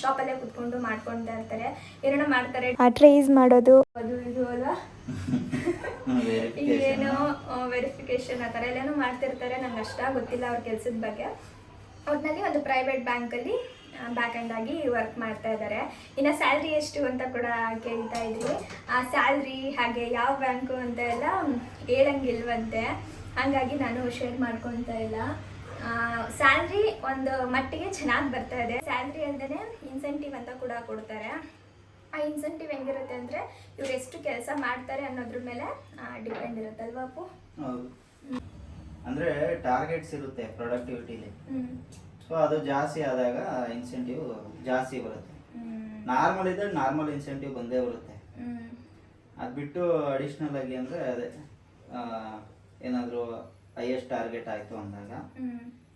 ಶಾಪಲ್ಲೇ ಕುತ್ಕೊಂಡು ಮಾಡ್ಕೊಳ್ತಾ ಇರ್ತಾರೆ. ಏನೋ ಮಾಡ್ತಾರೆ. ಟ್ರೇಸ್ ಮಾಡೋದು. ಅದು ಇದು ಅಲ್ವಾ? ಏನೋ ವೆರಿಫಿಕೇಶನ್ ಆ ಥರ ಎಲ್ಲನೂ ಮಾಡ್ತಿರ್ತಾರೆ. ನಂಗೆ ಅಷ್ಟಾಗಿ ಗೊತ್ತಿಲ್ಲ ಅವ್ರ ಕೆಲಸದ ಬಗ್ಗೆ. ಒಟ್ಟಿನಲ್ಲಿ ಒಂದು ಪ್ರೈವೇಟ್ ಬ್ಯಾಂಕಲ್ಲಿ ಬ್ಯಾಕ್ ಎಂಡ್ ಆಗಿ ವರ್ಕ್ ಮಾಡ್ತಾ ಇದ್ದಾರೆ. ಇನ್ನು ಸ್ಯಾಲ್ರಿ ಎಷ್ಟು ಅಂತ ಕೂಡ ಕೇಳ್ತಾ ಇದ್ವಿ. ಆ ಸ್ಯಾಲ್ರಿ ಹಾಗೆ ಯಾವ ಬ್ಯಾಂಕು ಅಂತ ಎಲ್ಲ ಹೇಳಂಗಿಲ್ವಂತೆ. ಹಾಗಾಗಿ ನಾನು ಶೇರ್ ಮಾಡ್ಕೊತಾ ಇಲ್ಲ. ಸ್ಯಾಲ್ರಿ ಒಂದು ಮಟ್ಟಿಗೆ ಚೆನ್ನಾಗಿ ಬರ್ತಾ ಇದೆ. ಸ್ಯಾಲ್ರಿ ಅಲ್ಲದೆ ಇನ್ಸೆಂಟಿವ್ ಅಂತ ಕೂಡ ಕೊಡ್ತಾರೆ. ಆ ಇನ್ಸೆಂಟಿವ್ ಹೆಂಗಿರುತ್ತೆ ಅಂದರೆ ಇವ್ರು ಎಷ್ಟು ಕೆಲಸ ಮಾಡ್ತಾರೆ ಅನ್ನೋದ್ರ ಮೇಲೆ ಡಿಪೆಂಡ್ ಇರುತ್ತಲ್ವಾ ಅಪ್ಪು? ಅಂದ್ರೆ ಟಾರ್ಗೆಟ್ಸ್ ಇರುತ್ತೆ ಪ್ರೊಡಕ್ಟಿವಿಟಿಲಿ ಸೊ ಅದು ಜಾಸ್ತಿ ಆದಾಗ ಇನ್ಸೆಂಟಿವ್ ಜಾಸ್ತಿ ಬರುತ್ತೆ. ನಾರ್ಮಲ್ ಇದ್ರೆ ನಾರ್ಮಲ್ ಇನ್ಸೆಂಟಿವ್ ಬಂದೇ ಬರುತ್ತೆ. ಅದು ಬಿಟ್ಟು ಅಡಿಷ್ನಲ್ ಆಗಿ ಅಂದರೆ ಅದೇ ಏನಾದರೂ ಹೈಯೆಸ್ಟ್ ಟಾರ್ಗೆಟ್ ಆಯಿತು ಅಂದಾಗ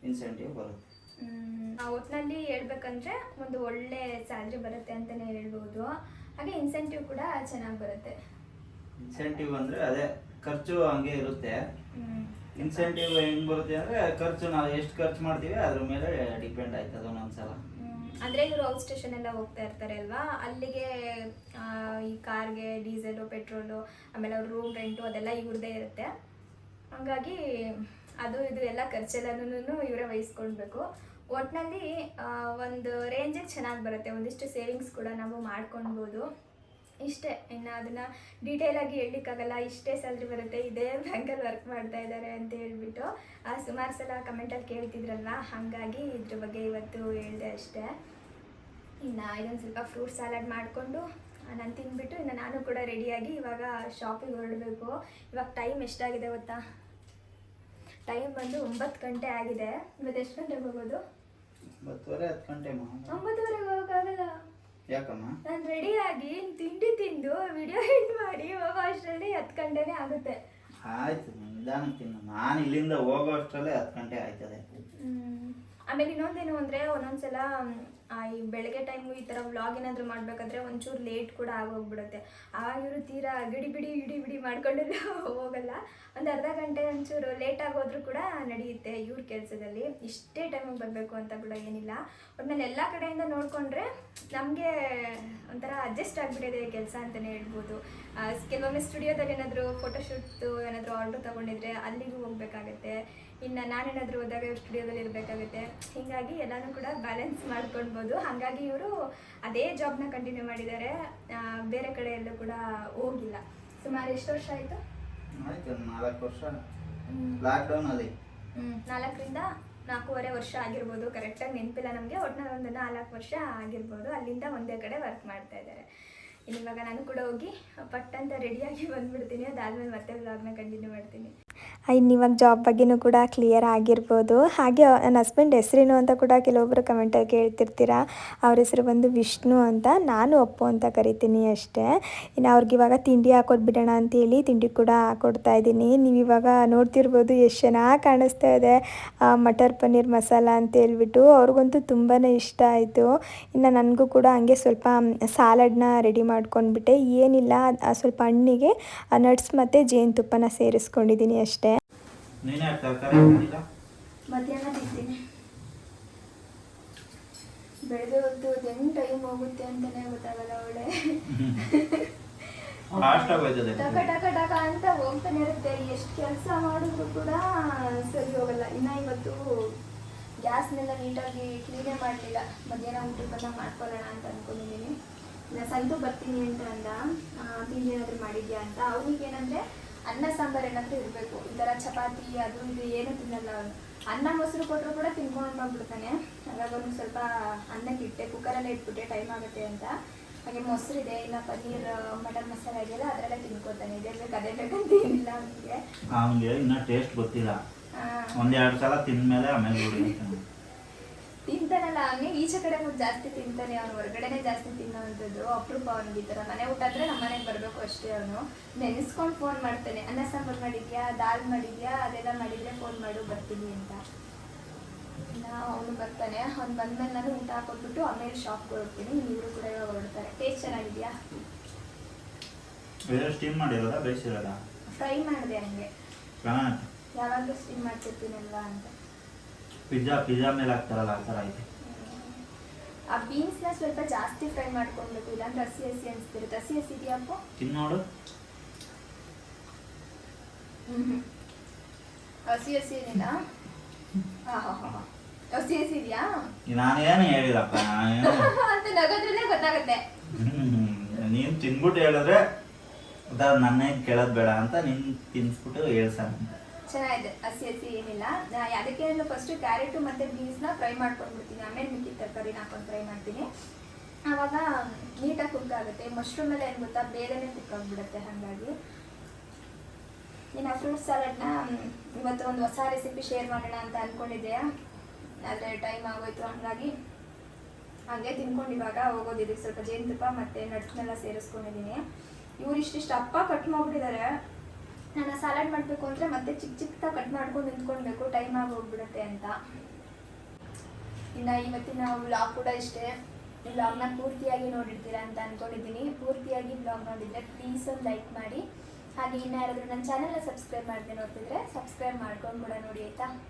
ಇನ್ಸೆಂಟಿವ್ ಬರುತ್ತೆ. ಒಟ್ಟಿನಲ್ಲಿ ಹೇಳ್ಬೇಕಂದ್ರೆ ಒಂದು ಒಳ್ಳೆ ಸ್ಯಾಲ್ರಿ ಬರುತ್ತೆ ಅಂತಲೇ ಹೇಳ್ಬೋದು. ಹಾಗೆ ಇನ್ಸೆಂಟಿವ್ ಕೂಡ ಚೆನ್ನಾಗಿ ಬರುತ್ತೆ. ಇನ್ಸೆಂಟಿವ್ ಅಂದರೆ ಅದೇ ಖರ್ಚು ಹಂಗೆ ಇರುತ್ತೆ. ಇನ್ಸೆಂಟಿವ್ ಹೆಂಗ್ ಬರುತ್ತೆ ಅಂದ್ರೆ ಖರ್ಚು ನಾವು ಎಷ್ಟು ಖರ್ಚು ಮಾಡ್ತೀವಿ ಅದ್ರ ಮೇಲೆ ಡಿಪೆಂಡ್ ಆಯ್ತದ ಒಂದೊಂದ್ಸಲ ಅಂದ್ರೆ ಇವರು ಔಟ್ ಸ್ಟೇಷನ್ ಎಲ್ಲ ಹೋಗ್ತಾ ಇರ್ತಾರೆ ಅಲ್ವಾ? ಅಲ್ಲಿಗೆ ಈ ಕಾರ್ಗೆ ಡೀಸೆಲು ಪೆಟ್ರೋಲು ಆಮೇಲೆ ಅವ್ರ ರೂಮ್ ರೆಂಟು ಅದೆಲ್ಲ ಇವ್ರದೇ ಇರುತ್ತೆ. ಹಾಗಾಗಿ ಅದು, ಇದು ಎಲ್ಲ ಖರ್ಚೆಲ್ಲನೂ ಇವರೇ ವಹಿಸ್ಕೊಳ್ಬೇಕು. ಒಟ್ಟಿನಲ್ಲಿ ಒಂದು ರೇಂಜಿಗೆ ಚೆನ್ನಾಗಿ ಬರುತ್ತೆ. ಒಂದಿಷ್ಟು ಸೇವಿಂಗ್ಸ್ ಕೂಡ ನಾವು ಮಾಡ್ಕೊಳ್ಬೋದು. ಇಷ್ಟೇ ಇನ್ನು ಅದನ್ನು ಡೀಟೇಲಾಗಿ ಹೇಳಲಿಕ್ಕಾಗಲ್ಲ ಇಷ್ಟೇ ಸ್ಯಾಲ್ರಿ ಬರುತ್ತೆ ಇದೇ ಬ್ಯಾಂಕಲ್ಲಿ ವರ್ಕ್ ಮಾಡ್ತಾ ಇದ್ದಾರೆ ಅಂತ ಹೇಳ್ಬಿಟ್ಟು ಆ, ಸುಮಾರು ಸಲ ಕಮೆಂಟಲ್ಲಿ ಕೇಳ್ತಿದ್ರಲ್ವ? ಹಾಗಾಗಿ ಇದ್ರ ಬಗ್ಗೆ ಇವತ್ತು ಹೇಳಿದೆ ಅಷ್ಟೇ. ಇನ್ನು ಇದೊಂದು ಸ್ವಲ್ಪ ಫ್ರೂಟ್ ಸಲಾಡ್ ಮಾಡಿಕೊಂಡು ನಾನು ತಿಂದ್ಬಿಟ್ಟು ಇನ್ನು ನಾನು ಕೂಡ ರೆಡಿಯಾಗಿ ಇವಾಗ ಶಾಪಿಗೆ ಹೊರಡಬೇಕು. ಇವಾಗ ಟೈಮ್ ಎಷ್ಟಾಗಿದೆ ಗೊತ್ತಾ? ಟೈಮ್ ಬಂದು ಒಂಬತ್ತು ಗಂಟೆ ಆಗಿದೆ. ಇವತ್ತು ಎಷ್ಟು ಗಂಟೆಗೆ ಹೋಗೋದು? ಒಂಬತ್ತುವರೆ ಹತ್ತು ಗಂಟೆ. ಒಂಬತ್ತುವರೆಗೆ ಹೋಗೋಕ್ಕಾಗಲ್ಲ. ಯಾಕಮ್ಮ? ನಾನು ರೆಡಿಯಾಗಿ ತಿಂಡಿ ತಿಂದು ವಿಡಿಯೋ ಎಂಡ್ ಮಾಡಿ ಹೋಗೋ ಅಷ್ಟರಲ್ಲಿ ಹತ್ತು ಗಂಟೆನೇ ಆಗುತ್ತೆ. ಆಯ್ತು ನಿಧಾನ ತಿನ್ನು. ನಾನು ಇಲ್ಲಿಂದ ಹೋಗೋ ಅಷ್ಟರಲ್ಲೇ ಹತ್ತು ಗಂಟೆ ಆಯ್ತದೆ. ಆಮೇಲೆ ಇನ್ನೊಂದೇನು ಅಂದರೆ ಒಂದೊಂದ್ಸಲ ಈ ಬೆಳಗ್ಗೆ ಟೈಮು ಈ ಥರ ವ್ಲಾಗ್ ಏನಾದರೂ ಮಾಡಬೇಕಾದ್ರೆ ಒಂಚೂರು ಲೇಟ್ ಕೂಡ ಆಗೋಗ್ಬಿಡುತ್ತೆ. ಆವಾಗ ತೀರಾ ಗಿಡಿ ಬಿಡಿ ಇಡಿ ಬಿಡಿ ಮಾಡ್ಕೊಂಡೆಲ್ಲ ಹೋಗಲ್ಲ. ಒಂದು ಅರ್ಧ ಗಂಟೆ ಒಂಚೂರು ಲೇಟ್ ಆಗೋದ್ರೂ ಕೂಡ ನಡೆಯುತ್ತೆ ಇವ್ರ ಕೆಲಸದಲ್ಲಿ. ಇಷ್ಟೇ ಟೈಮಿಗೆ ಬರಬೇಕು ಅಂತ ಕೂಡ ಏನಿಲ್ಲ. ಒಟ್ನಲ್ಲಿ ಎಲ್ಲ ಕಡೆಯಿಂದ ನೋಡಿಕೊಂಡ್ರೆ ನಮಗೆ ಒಂಥರ ಅಡ್ಜಸ್ಟ್ ಆಗಿಬಿಟ್ಟಿದೆ ಕೆಲಸ ಅಂತಲೇ ಹೇಳ್ಬೋದು. ಕೆಲವೊಮ್ಮೆ ಸ್ಟುಡಿಯೋದಲ್ಲಿ ಏನಾದರೂ ಫೋಟೋಶೂಟ್ದು ಏನಾದರೂ ಆರ್ಡ್ರ್ ತೊಗೊಂಡಿದ್ರೆ ಅಲ್ಲಿಗೂ ಹೋಗ್ಬೇಕಾಗತ್ತೆ. ಇನ್ನು ನಾನೇನಾದರೂ ಹೋದಾಗ ಇವ್ರು ಸ್ಟುಡಿಯೋದಲ್ಲಿ ಇರಬೇಕಾಗುತ್ತೆ. ಹೀಗಾಗಿ ಎಲ್ಲನೂ ಕೂಡ ಬ್ಯಾಲೆನ್ಸ್ ಮಾಡ್ಕೊಳ್ಬೋದು. ಹಾಗಾಗಿ ಇವರು ಅದೇ ಜಾಬ್ನ ಕಂಟಿನ್ಯೂ ಮಾಡಿದ್ದಾರೆ. ಬೇರೆ ಕಡೆ ಎಲ್ಲೂ ಕೂಡ ಹೋಗಿಲ್ಲ. ಸುಮಾರು ಎಷ್ಟು ವರ್ಷ ಆಯಿತು? ಆಯ್ತು ನಾಲ್ಕು ವರ್ಷ. ಲಾಕ್ಡೌನಲ್ಲಿ ನಾಲ್ಕರಿಂದ ನಾಲ್ಕೂವರೆ ವರ್ಷ ಆಗಿರ್ಬೋದು. ಕರೆಕ್ಟಾಗಿ ನೆನಪಿಲ್ಲ ನಮಗೆ. ಒಟ್ಟಿನಲ್ಲಿ ಒಂದು ನಾಲ್ಕು ವರ್ಷ ಆಗಿರ್ಬೋದು. ಅಲ್ಲಿಂದ ಒಂದೇ ಕಡೆ ವರ್ಕ್ ಮಾಡ್ತಾ ಇದ್ದಾರೆ. ಇವಾಗ ನಾನು ಕೂಡ ಹೋಗಿ ಪಟ್ಟಂತ ರೆಡಿಯಾಗಿ ಬಂದ್ಬಿಡ್ತೀನಿ. ಅದಾದಮೇಲೆ ಮತ್ತೆ ವ್ಲಾಗ್ನ ಕಂಟಿನ್ಯೂ ಮಾಡ್ತೀನಿ. ಇನ್ನು ಇವಾಗ ಜಾಬ್ ಬಗ್ಗೆನೂ ಕೂಡ ಕ್ಲಿಯರ್ ಆಗಿರ್ಬೋದು. ಹಾಗೆ ನನ್ನ ಹಸ್ಬೆಂಡ್ ಹೆಸರೇನು ಅಂತ ಕೂಡ ಕೆಲವೊಬ್ಬರು ಕಮೆಂಟಾಗಿ ಕೇಳ್ತಿರ್ತೀರಾ. ಅವ್ರ ಹೆಸರು ಬಂದು ವಿಷ್ಣು ಅಂತ. ನಾನು ಅಪ್ಪು ಅಂತ ಕರಿತೀನಿ ಅಷ್ಟೇ. ಇನ್ನು ಅವ್ರಿಗೆ ಇವಾಗ ತಿಂಡಿ ಹಾಕೊಟ್ಬಿಡೋಣ ಅಂತೇಳಿ ತಿಂಡಿ ಕೂಡ ಹಾಕೊಡ್ತಾ ಇದ್ದೀನಿ. ನೀವು ಇವಾಗ ನೋಡ್ತಿರ್ಬೋದು ಎಷ್ಟು ಚೆನ್ನಾಗಿ ಕಾಣಿಸ್ತಾ ಇದೆ. ಮಟರ್ ಪನ್ನೀರ್ ಮಸಾಲ ಅಂತ ಹೇಳ್ಬಿಟ್ಟು. ಅವ್ರಿಗಂತೂ ತುಂಬಾ ಇಷ್ಟ ಆಯಿತು. ಇನ್ನು ನನಗೂ ಕೂಡ ಹಂಗೆ ಸ್ವಲ್ಪ ಸಾಲಡ್ನ ರೆಡಿ ಮಾಡ್ಕೊಂಡ್ಬಿಟ್ಟೆ. ಏನಿಲ್ಲ ಆ ಸ್ವಲ್ಪ ಹಣ್ಣಿಗೆ ನಟ್ಸ್ ಮತ್ತು ಜೇನುತುಪ್ಪನ ಸೇರಿಸ್ಕೊಂಡಿದ್ದೀನಿ ಅಷ್ಟೇ. ಬೆಳಗ್ಗೆ ಹೊತ್ತು ಹೆಂಗ್ ಟೈಮ್ ಹೋಗುತ್ತೆ ಅಂತಾನೆ ಗೊತ್ತಾಗಲ್ಲ ಅವಳೆ. ಟಕ ಟಕ ಟಕ ಅಂತ ಹೋಗ್ತಾನೆ ಇರುತ್ತೆ. ಎಷ್ಟು ಕೆಲಸ ಮಾಡಿದ್ರು ಕೂಡ ಸರಿ ಹೋಗಲ್ಲ. ಇನ್ನ ಇವತ್ತು ಗ್ಯಾಸ್ನೆಲ್ಲ ನೀಟಾಗಿ ಕ್ಲೀನೇ ಮಾಡಲಿಲ್ಲ. ಮಧ್ಯಾಹ್ನ ಊಟಕ್ಕೆಲ್ಲ ಮಾಡ್ಕೊಳ್ಳೋಣ ಅಂತ ಅನ್ಕೊಂಡಿದ್ದೀನಿ. ಸಂತು ಬರ್ತೀನಿ ಅಂತ ಅಂದ. ತಿಂಡಿ ಏನಾದರೂ ಮಾಡಿದ್ಯಾ ಅಂತ. ಅವನಿಗೆ ಏನಂದ್ರೆ ಅನ್ನ ಸಾಂಬಾರ್ ಏನಾದರೂ ಇರಬೇಕು. ಈ ಥರ ಚಪಾತಿ ಅದು ಇದು ಏನು ತಿನ್ನಲ್ಲ ಅವನು. ಅನ್ನ ಮೊಸರು ಕೊಟ್ಟರು ಕೂಡ ತಿನ್ಕೊಂಡು ಬಂದ್ಬಿಡ್ತಾನೆ ಹಾಗಾಗಿ ಅವ್ನು ಸ್ವಲ್ಪ ಅನ್ನಕ್ಕೆ ಇಟ್ಟೆ. ಕುಕ್ಕರಲ್ಲೇ ಇಟ್ಬಿಟ್ಟೆ ಟೈಮ್ ಆಗುತ್ತೆ ಅಂತ. ಹಾಗೆ ಮೊಸರಿದೆ ಇಲ್ಲ ಪನ್ನೀರ್ ಮಟನ್ ಮಸಾಲ ಇದೆಯಲ್ಲ ಅದರಲ್ಲೇ ತಿನ್ಕೋತಾನೆ. ಇದೇ ಬೇಕು ಅದೇ ಬೇಕಂತ ಏನಿಲ್ಲ ಅವನಿಗೆ. ಅವನಿಗೆ ಇನ್ನೂ ಟೇಸ್ಟ್ ಗೊತ್ತಿಲ್ಲ. ಒಂದೆರಡು ಸಲ ತಿಂದ್ಮೇಲೆ ಆಮೇಲೆ ರೂಢಿ ಆಗ್ತಾನೆ. ತಿಂತಾನಲ್ಲ ಅವನಿಗೆ ಈಚೆ ಕಡೆ ಮುದ್ದು ಜಾಸ್ತಿ ತಿಂತಾನೆ ಅವ್ನು ಹೊರಗಡೆನೆ ಜಾಸ್ತಿ ತಿನ್ನೋವಂಥದ್ದು ಅಪರೂಪ ಅವನಿಗೆ ಈ ಥರ. ಮನೆ ಊಟ ಆದರೆ ನಮ್ಮ ಮನೆಗೆ ಬರಬೇಕು ಅಷ್ಟೇ ಅವನು. ನೆನೆಸ್ಕೊಂಡು ಫೋನ್ ಮಾಡ್ತಾನೆ. ಅನ್ನ ಸಾಂಬಾರು ಮಾಡಿದ್ಯಾ ದಾಲ್ ಮಾಡಿದ್ಯಾ ಅದೆಲ್ಲ ಮಾಡಿದರೆ ಫೋನ್ ಮಾಡು ಬರ್ತೀನಿ ಅಂತ. ಅವನು ಬರ್ತಾನೆ. ಅವ್ನು ಬಂದ್ಮೇಲೆ ನಾನು ಊಟ ಹಾಕೊಟ್ಬಿಟ್ಟು ಆಮೇಲೆ ಶಾಪ್ಗೆ ಹೋಗ್ತೀನಿ. ಇವರು ಕೂಡ ಇವಾಗ ಹೊರಡ್ತಾರೆ. ಟೇಸ್ಟ್ ಚೆನ್ನಾಗಿದೆಯಾ? ಇದು ಸ್ಟೀಮ್ ಮಾಡಿರೋದ ಬೇಯಿಸಿರೋದ? ಫ್ರೈ ಮಾಡಿದೆ ಹಂಗೆ. ಯಾವಾಗಲೂ ಸ್ಟೀಮ್ ಮಾಡ್ತಿರ್ತೀನಲ್ವಾ ಅಂತ. ಪಿಜ್ಜಾ ಪಿಜ್ಜಾ ಮೇಲೆ ಹಾಕ್ತಾರಲ್ಲ ಆ ಥರ ಐತೆ ಆ ಬೀನ್ಸ್ನ ಸ್ವಲ್ಪ ಜಾಸ್ತಿ ಫ್ರೈ ಮಾಡ್ಕೊಳ್ಬೇಕು. ಇಲ್ಲಾಂದ್ರೆ ಹಸಿ ಹಸಿ ಅನಿಸ್ತಿರುತ್ತೆ. ಹಸಿ ಹಸಿ ಇದೆಯಪ್ಪ ತಿನ್ ನೋಡು. ಹಸಿ ಹಸಿ ಏನಿಲ್ಲ. ಹಸಿ ಹಸಿ ಇದೆಯಾ? ನಾನೇನು ಹೇಳಿಲ್ಲಪ್ಪ ನಾನೇನು ಅಂತ ನಗೋದ್ರಲ್ಲೇ ಗೊತ್ತಾಗುತ್ತೆ. ನೀನ್ ತಿನ್ಬಿಟ್ಟು ಹೇಳಿದ್ರೆ ಅದ ನನ್ನೇ ಕೇಳೋದ್ ಬೇಡ ಅಂತ ನಿನ್ ತಿನ್ಸ್ಬಿಟ್ಟು ಹೇಳ್ಸಣ ಚೆನ್ನಾಗಿದೆ. ಹಸಿ ಹಸಿ ಏನಿಲ್ಲ. ಅದಕ್ಕೆ ನಾನು ಫಸ್ಟ್ ಕ್ಯಾರೆಟು ಮತ್ತು ಬೀನ್ಸ್ನ ಫ್ರೈ ಮಾಡ್ಕೊಂಡ್ಬಿಡ್ತೀನಿ. ಆಮೇಲೆ ಮಿಕ್ಕಿದ ತರಕಾರಿನ ಹಾಕೊಂಡು ಫ್ರೈ ಮಾಡ್ತೀನಿ. ಆವಾಗ ನೀಟಾಗಿ ಕುಕ್ ಆಗುತ್ತೆ. ಮಶ್ರೂಮ್ ಎಲ್ಲ ಏನು ಗೊತ್ತಾ? ಬೇಗನೆ ಕುಕ್ ಹಾಗಾಗಿ. ಇನ್ನು ಫ್ರೂಟ್ ಸಲಾಡ್ನ ಇವತ್ತು ಒಂದು ಹೊಸ ರೆಸಿಪಿ ಶೇರ್ ಮಾಡೋಣ ಅಂತ ಅಂದ್ಕೊಂಡಿದ್ದೆ ಆದರೆ ಟೈಮ್ ಆಗೋಯ್ತು ಹಾಗಾಗಿ. ಹಾಗೆ ತಿನ್ಕೊಂಡು ಇವಾಗ ಹೋಗೋದು ಇದಕ್ಕೆ ಸ್ವಲ್ಪ ಜೇನುತುಪ್ಪ ಮತ್ತು ನಟ್ಸ್ನೆಲ್ಲ ಸೇರಿಸ್ಕೊಂಡಿದ್ದೀನಿ. ಇವ್ರು ಇಷ್ಟಿಷ್ಟು ಅಪ್ಪ ಕಟ್ ಮಾಡಿಬಿಟ್ಟಿದ್ದಾರೆ. ನಾನು ಸಲಾಡ್ ಮಾಡಬೇಕು ಅಂದರೆ ಮತ್ತೆ ಚಿಕ್ಕ ಚಿಕ್ಕದಾಗಿ ಕಟ್ ಮಾಡ್ಕೊಂಡು ನಿಂತ್ಕೊಳ್ಬೇಕು ಟೈಮ್ ಆಗಿ ಹೋಗ್ಬಿಡುತ್ತೆ ಅಂತ. ಇನ್ನು ಇವತ್ತಿನ ವ್ಲಾಗ್ ಕೂಡ ಇಷ್ಟೇ. ವ್ಲಾಗ್ನ ಪೂರ್ತಿಯಾಗಿ ನೋಡಿರ್ತೀರಾ ಅಂತ ಅಂದ್ಕೊಂಡಿದ್ದೀನಿ ಪೂರ್ತಿಯಾಗಿ ವ್ಲಾಗ್ ನೋಡಿದರೆ ಪ್ಲೀಸ್ ಒಂದು ಲೈಕ್ ಮಾಡಿ. ಹಾಗೆ ಇನ್ನು ಯಾರಾದರೂ ನನ್ನ ಚಾನಲ್ನ ಸಬ್ಸ್ಕ್ರೈಬ್ ಮಾಡದೆ ನೋಡ್ತಿದ್ರೆ ಸಬ್ಸ್ಕ್ರೈಬ್ ಮಾಡ್ಕೊಂಡು ಕೂಡ ನೋಡಿ ಆಯಿತಾ?